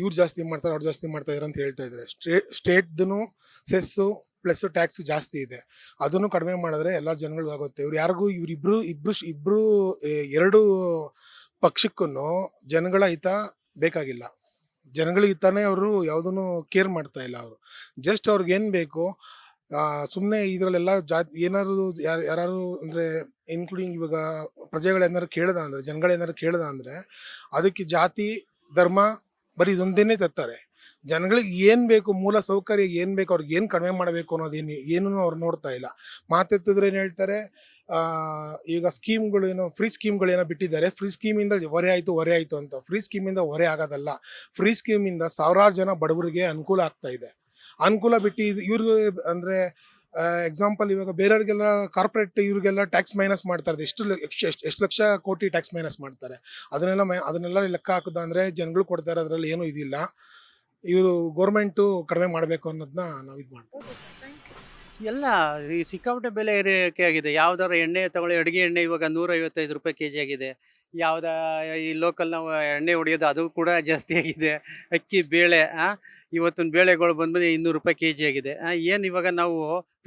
ಇವ್ರು ಜಾಸ್ತಿ ಮಾಡ್ತಾರೆ, ಅವ್ರು ಜಾಸ್ತಿ ಮಾಡ್ತಾ ಇದ್ದಾರೆ ಅಂತ ಹೇಳ್ತಾ ಇದ್ದಾರೆ ಸ್ಟೇ ಸ್ಟೇಟ್ದು ಸೆಸ್ಸು ಪ್ಲಸ್ ಟ್ಯಾಕ್ಸ್ ಜಾಸ್ತಿ ಇದೆ. ಅದನ್ನು ಕಡಿಮೆ ಮಾಡಿದ್ರೆ ಎಲ್ಲ ಜನಗಳು ಆಗುತ್ತೆ. ಇವ್ರು ಯಾರಿಗೂ ಇವರಿಬ್ರು ಇಬ್ರು ಇಬ್ರು ಎರಡು ಪಕ್ಷಕ್ಕೂ ಜನಗಳ ಹಿತ ಬೇಕಾಗಿಲ್ಲ. ಜನಗಳ ಹಿತನೇ ಅವರು ಯಾವುದನ್ನು ಕೇರ್ ಮಾಡ್ತಾ ಇಲ್ಲ ಅವರು. ಜಸ್ಟ್ ಅವ್ರಿಗೆ ಏನು ಬೇಕು ಸುಮ್ಮನೆ ಇದರಲ್ಲೆಲ್ಲ ಜಾ ಏನಾದ್ರು ಯಾರು ಯಾರು ಅಂದರೆ ಇನ್ಕ್ಲೂಡಿಂಗ್ ಇವಾಗ ಪ್ರಜೆಗಳೇನಾದ್ರು ಕೇಳ್ದ ಅಂದರೆ ಜನಗಳೇನಾದ್ರು ಕೇಳ್ದ ಅಂದರೆ, ಅದಕ್ಕೆ ಜಾತಿ, ಧರ್ಮ ಬರೀ ಇದೊಂದೇನೆ ತರ್ತಾರೆ. ಜನಗಳಿಗೆ ಏನು ಬೇಕು, ಮೂಲ ಸೌಕರ್ಯ ಏನು ಬೇಕು, ಅವ್ರಿಗೆ ಏನು ಕಡಿಮೆ ಮಾಡಬೇಕು ಅನ್ನೋದೇನು ಏನೂ ಅವ್ರು ನೋಡ್ತಾ ಇಲ್ಲ. ಮಾತೆತ್ತಿದ್ರೆ ಏನು ಹೇಳ್ತಾರೆ ಈಗ ಸ್ಕೀಮ್ಗಳು ಏನು, ಫ್ರೀ ಸ್ಕೀಮ್ಗಳು ಏನೋ ಬಿಟ್ಟಿದ್ದಾರೆ. ಫ್ರೀ ಸ್ಕೀಮಿಂದ ಹೊರೆ ಆಯಿತು ಹೊರೆ ಆಯಿತು ಅಂತ. ಫ್ರೀ ಸ್ಕೀಮಿಂದ ಹೊರೆ ಆಗೋದಲ್ಲ. ಫ್ರೀ ಸ್ಕೀಮಿಂದ ಸಾವಿರಾರು ಜನ ಬಡವರಿಗೆ ಅನುಕೂಲ ಆಗ್ತಾ ಇದೆ. ಅನುಕೂಲ ಬಿಟ್ಟು ಇವ್ರಿಗೆ, ಅಂದರೆ ಎಕ್ಸಾಂಪಲ್ ಇವಾಗ ಬೇರೆಯವ್ರಿಗೆಲ್ಲ ಕಾರ್ಪೊರೇಟ್ ಇವ್ರಿಗೆಲ್ಲ ಟ್ಯಾಕ್ಸ್ ಮೈನಸ್ ಮಾಡ್ತಾರೆ ಎಷ್ಟು ಎಷ್ಟು, ಎಷ್ಟು- ಲಕ್ಷ ಕೋಟಿ ಟ್ಯಾಕ್ಸ್ ಮೈನಸ್ ಮಾಡ್ತಾರೆ. ಅದನ್ನೆಲ್ಲ ಮೈ, ಅದನ್ನೆಲ್ಲ ಲೆಕ್ಕ ಹಾಕೋದು ಅಂದರೆ ಜನಗಳು ಕೊಡ್ತಾರೆ ಅದರಲ್ಲಿ ಏನೂ ಇದಿಲ್ಲ. ಇವರು ಗೌರ್ಮೆಂಟು ಕಡಿಮೆ ಮಾಡಬೇಕು ಅನ್ನೋದನ್ನ ನಾವು ಇದು ಮಾಡ್ತೀವಿ. ಎಲ್ಲ ಈ ಸಿಕ್ಕಾಪಟ್ಟೆ ಬೆಲೆ ಏರಿಕೆ ಆಗಿದೆ. ಯಾವ್ದಾರ ಎಣ್ಣೆ ತಗೊಳ್ಳಿ, ಅಡುಗೆ ಎಣ್ಣೆ ಇವಾಗ ನೂರೈವತ್ತೈದು ರೂಪಾಯಿ ಕೆ ಜಿ ಆಗಿದೆ. ಯಾವ್ದ ಈ ಲೋಕಲ್ ನಾವು ಎಣ್ಣೆ ಹೊಡಿಯೋದು ಅದು ಕೂಡ ಜಾಸ್ತಿ ಆಗಿದೆ. ಅಕ್ಕಿ ಬೇಳೆ ಆ ಇವತ್ತಿನ ಬೇಳೆಗಳು ಬಂದ್ಮೇಲೆ ಇನ್ನೂರು ರೂಪಾಯಿ ಕೆ ಜಿ ಆಗಿದೆ ಏನು ಇವಾಗ ನಾವು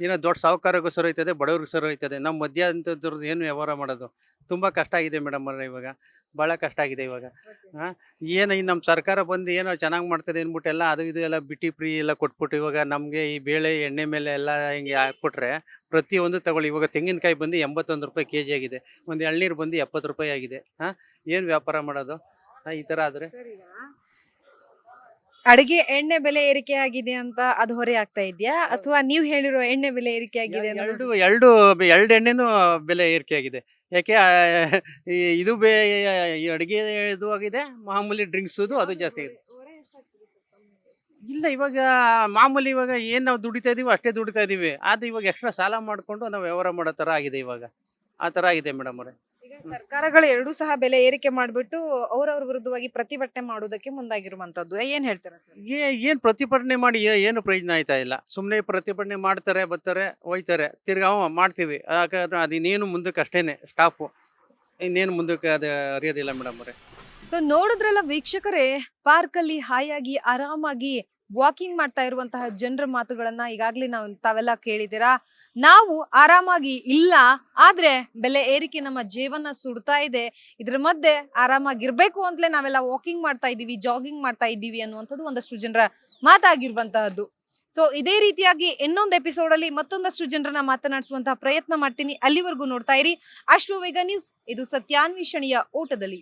ಏನೋ ದೊಡ್ಡ ಸಾಹುಕಾರಗೂ ಸರ್ ಹೋಯ್ತದೆ ಬಡವ್ರಿಗೆ ಸರ್ ಹೋಯ್ತದೆ ನಮ್ಮ ಮಧ್ಯ ಅಂತದ್ರದ್ದು ಏನು ವ್ಯವಹಾರ ಮಾಡೋದು? ತುಂಬ ಕಷ್ಟ ಆಗಿದೆ ಮೇಡಮ್ ಅವರೇ ಇವಾಗ ಭಾಳ ಕಷ್ಟ ಆಗಿದೆ ಇವಾಗ. ಏನು ಈ ನಮ್ಮ ಸರ್ಕಾರ ಬಂದು ಏನೋ ಚೆನ್ನಾಗಿ ಮಾಡ್ತದೆ ಅಂದ್ಬಿಟ್ಟು ಎಲ್ಲ ಅದು ಇದು ಎಲ್ಲ ಬಿಟ್ಟಿ ಫ್ರೀ ಎಲ್ಲ ಕೊಟ್ಬಿಟ್ಟು ಇವಾಗ ನಮಗೆ ಈ ಬೇಳೆ ಎಣ್ಣೆ ಮೇಲೆ ಎಲ್ಲ ಹಿಂಗೆ ಹಾಕ್ಬಿಟ್ರೆ ಪ್ರತಿಯೊಂದು ತಗೊಳ್ಳಿ. ಇವಾಗ ತೆಂಗಿನಕಾಯಿ ಬಂದು ಎಂಬತ್ತೊಂದು ರೂಪಾಯಿ ಕೆ ಜಿ ಆಗಿದೆ. ಒಂದು ಎಳ್ನೀರು ಬಂದು ಎಪ್ಪತ್ತು ರೂಪಾಯಿ ಆಗಿದೆ. ಹಾಂ? ಏನು ವ್ಯಾಪಾರ ಮಾಡೋದು? ಹಾಂ ಈ ಥರ ಆದರೆ. ಅಡಿಗೆ ಎಣ್ಣೆ ಬೆಲೆ ಏರಿಕೆ ಆಗಿದೆ ಅಂತ ಅದು ಹೊರೆ ಆಗ್ತಾ ಇದೆಯಾ? ಅಥವಾ ನೀವು ಹೇಳಿರೋ ಎಣ್ಣೆ ಬೆಲೆ ಏರಿಕೆ ಆಗಿದೆ ಎರಡು ಎರಡು ಎರಡು ಎಣ್ಣೆನೂ ಬೆಲೆ ಏರಿಕೆ ಆಗಿದೆ. ಯಾಕೆ ಇದು ಬೇ ಅಡುಗೆ ಇದು ಆಗಿದೆ. ಮಾಮೂಲಿ ಡ್ರಿಂಕ್ಸದು ಅದು ಜಾಸ್ತಿ ಆಗಿದೆ. ಇಲ್ಲ ಇವಾಗ ಮಾಮೂಲಿ ಇವಾಗ ಏನ್ ನಾವು ದುಡಿತಾ ಇದೀವಿ ಅಷ್ಟೇ ದುಡಿತಾ ಇದೀವಿ. ಆದ್ರೆ ಇವಾಗ ಎಕ್ಸ್ಟ್ರಾ ಸಾಲ ಮಾಡ್ಕೊಂಡು ನಾವು ವ್ಯವಹಾರ ಮಾಡೋ ತರ ಆಗಿದೆ ಇವಾಗ. ಆ ತರ ಆಗಿದೆ ಮೇಡಮ್ ಅವರೇ. ಈಗ ಸರ್ಕಾರಗಳು ಎರಡು ಸಹ ಬೆಲೆ ಏರಿಕೆ ಮಾಡ್ಬಿಟ್ಟು ಅವ್ರವ್ರ ವಿರುದ್ಧವಾಗಿ ಪ್ರತಿಭಟನೆ ಮಾಡೋದಕ್ಕೆ ಮುಂದಾಗಿರುವಂತದ್ದು ಏನ್ ಹೇಳ್ತಾರೆ ಸರ್? ಏ ಏನ್ ಪ್ರತಿಭಟನೆ ಮಾಡಿ ಏ- ಏನು ಪ್ರಯೋಜನ ಆಯ್ತಾ ಇಲ್ಲ. ಸುಮ್ಮನೆ ಪ್ರತಿಭಟನೆ ಮಾಡ್ತಾರೆ ಬರ್ತಾರೆ ಹೋಯ್ತಾರೆ. ತಿರ್ಗಾ ಮಾಡ್ತೀವಿ. ಯಾಕಂದ್ರೆ ಅದು ಇನ್ನೇನು ಮುಂದಕ್ಕೆ ಅಷ್ಟೇನೆ ಸ್ಟಾಪು ಇನ್ನೇನು ಮುಂದಕ್ಕೆ ಅದು ಅರಿಯೋದಿಲ್ಲ ಮೇಡಮ್ ಅವರೇ. ಸೊ ನೋಡಿದ್ರಲ್ಲ ವೀಕ್ಷಕರೇ ಪಾರ್ಕ್ ಅಲ್ಲಿ ಹಾಯಾಗಿ ಆರಾಮಾಗಿ ವಾಕಿಂಗ್ ಮಾಡ್ತಾ ಇರುವಂತಹ ಜನರ ಮಾತುಗಳನ್ನ ಈಗಾಗ್ಲೇ ನಾವು ತಾವೆಲ್ಲ ಕೇಳಿದ್ದೀರಾ? ನಾವು ಆರಾಮಾಗಿ ಇಲ್ಲ, ಆದ್ರೆ ಬೆಲೆ ಏರಿಕೆ ನಮ್ಮ ಜೀವನ ಸುಡ್ತಾ ಇದೆ. ಇದ್ರ ಮಧ್ಯೆ ಆರಾಮಾಗಿರ್ಬೇಕು ಅಂತಲೇ ನಾವೆಲ್ಲ ವಾಕಿಂಗ್ ಮಾಡ್ತಾ ಇದ್ದೀವಿ ಜಾಗಿಂಗ್ ಮಾಡ್ತಾ ಇದ್ದೀವಿ ಅನ್ನುವಂಥದ್ದು ಒಂದಷ್ಟು ಜನರ ಮಾತಾಗಿರುವಂತಹದ್ದು. ಸೊ ಇದೇ ರೀತಿಯಾಗಿ ಇನ್ನೊಂದು ಎಪಿಸೋಡ್ ಅಲ್ಲಿ ಮತ್ತೊಂದಷ್ಟು ಜನರನ್ನ ಮಾತನಾಡಿಸುವಂತಹ ಪ್ರಯತ್ನ ಮಾಡ್ತೀನಿ. ಅಲ್ಲಿವರೆಗೂ ನೋಡ್ತಾ ಇರಿ. ಅಶ್ವವೇಗ ನ್ಯೂಸ್ ಇದು ಸತ್ಯಾನ್ವೇಷಣೆಯ ಓಟದಲ್ಲಿ.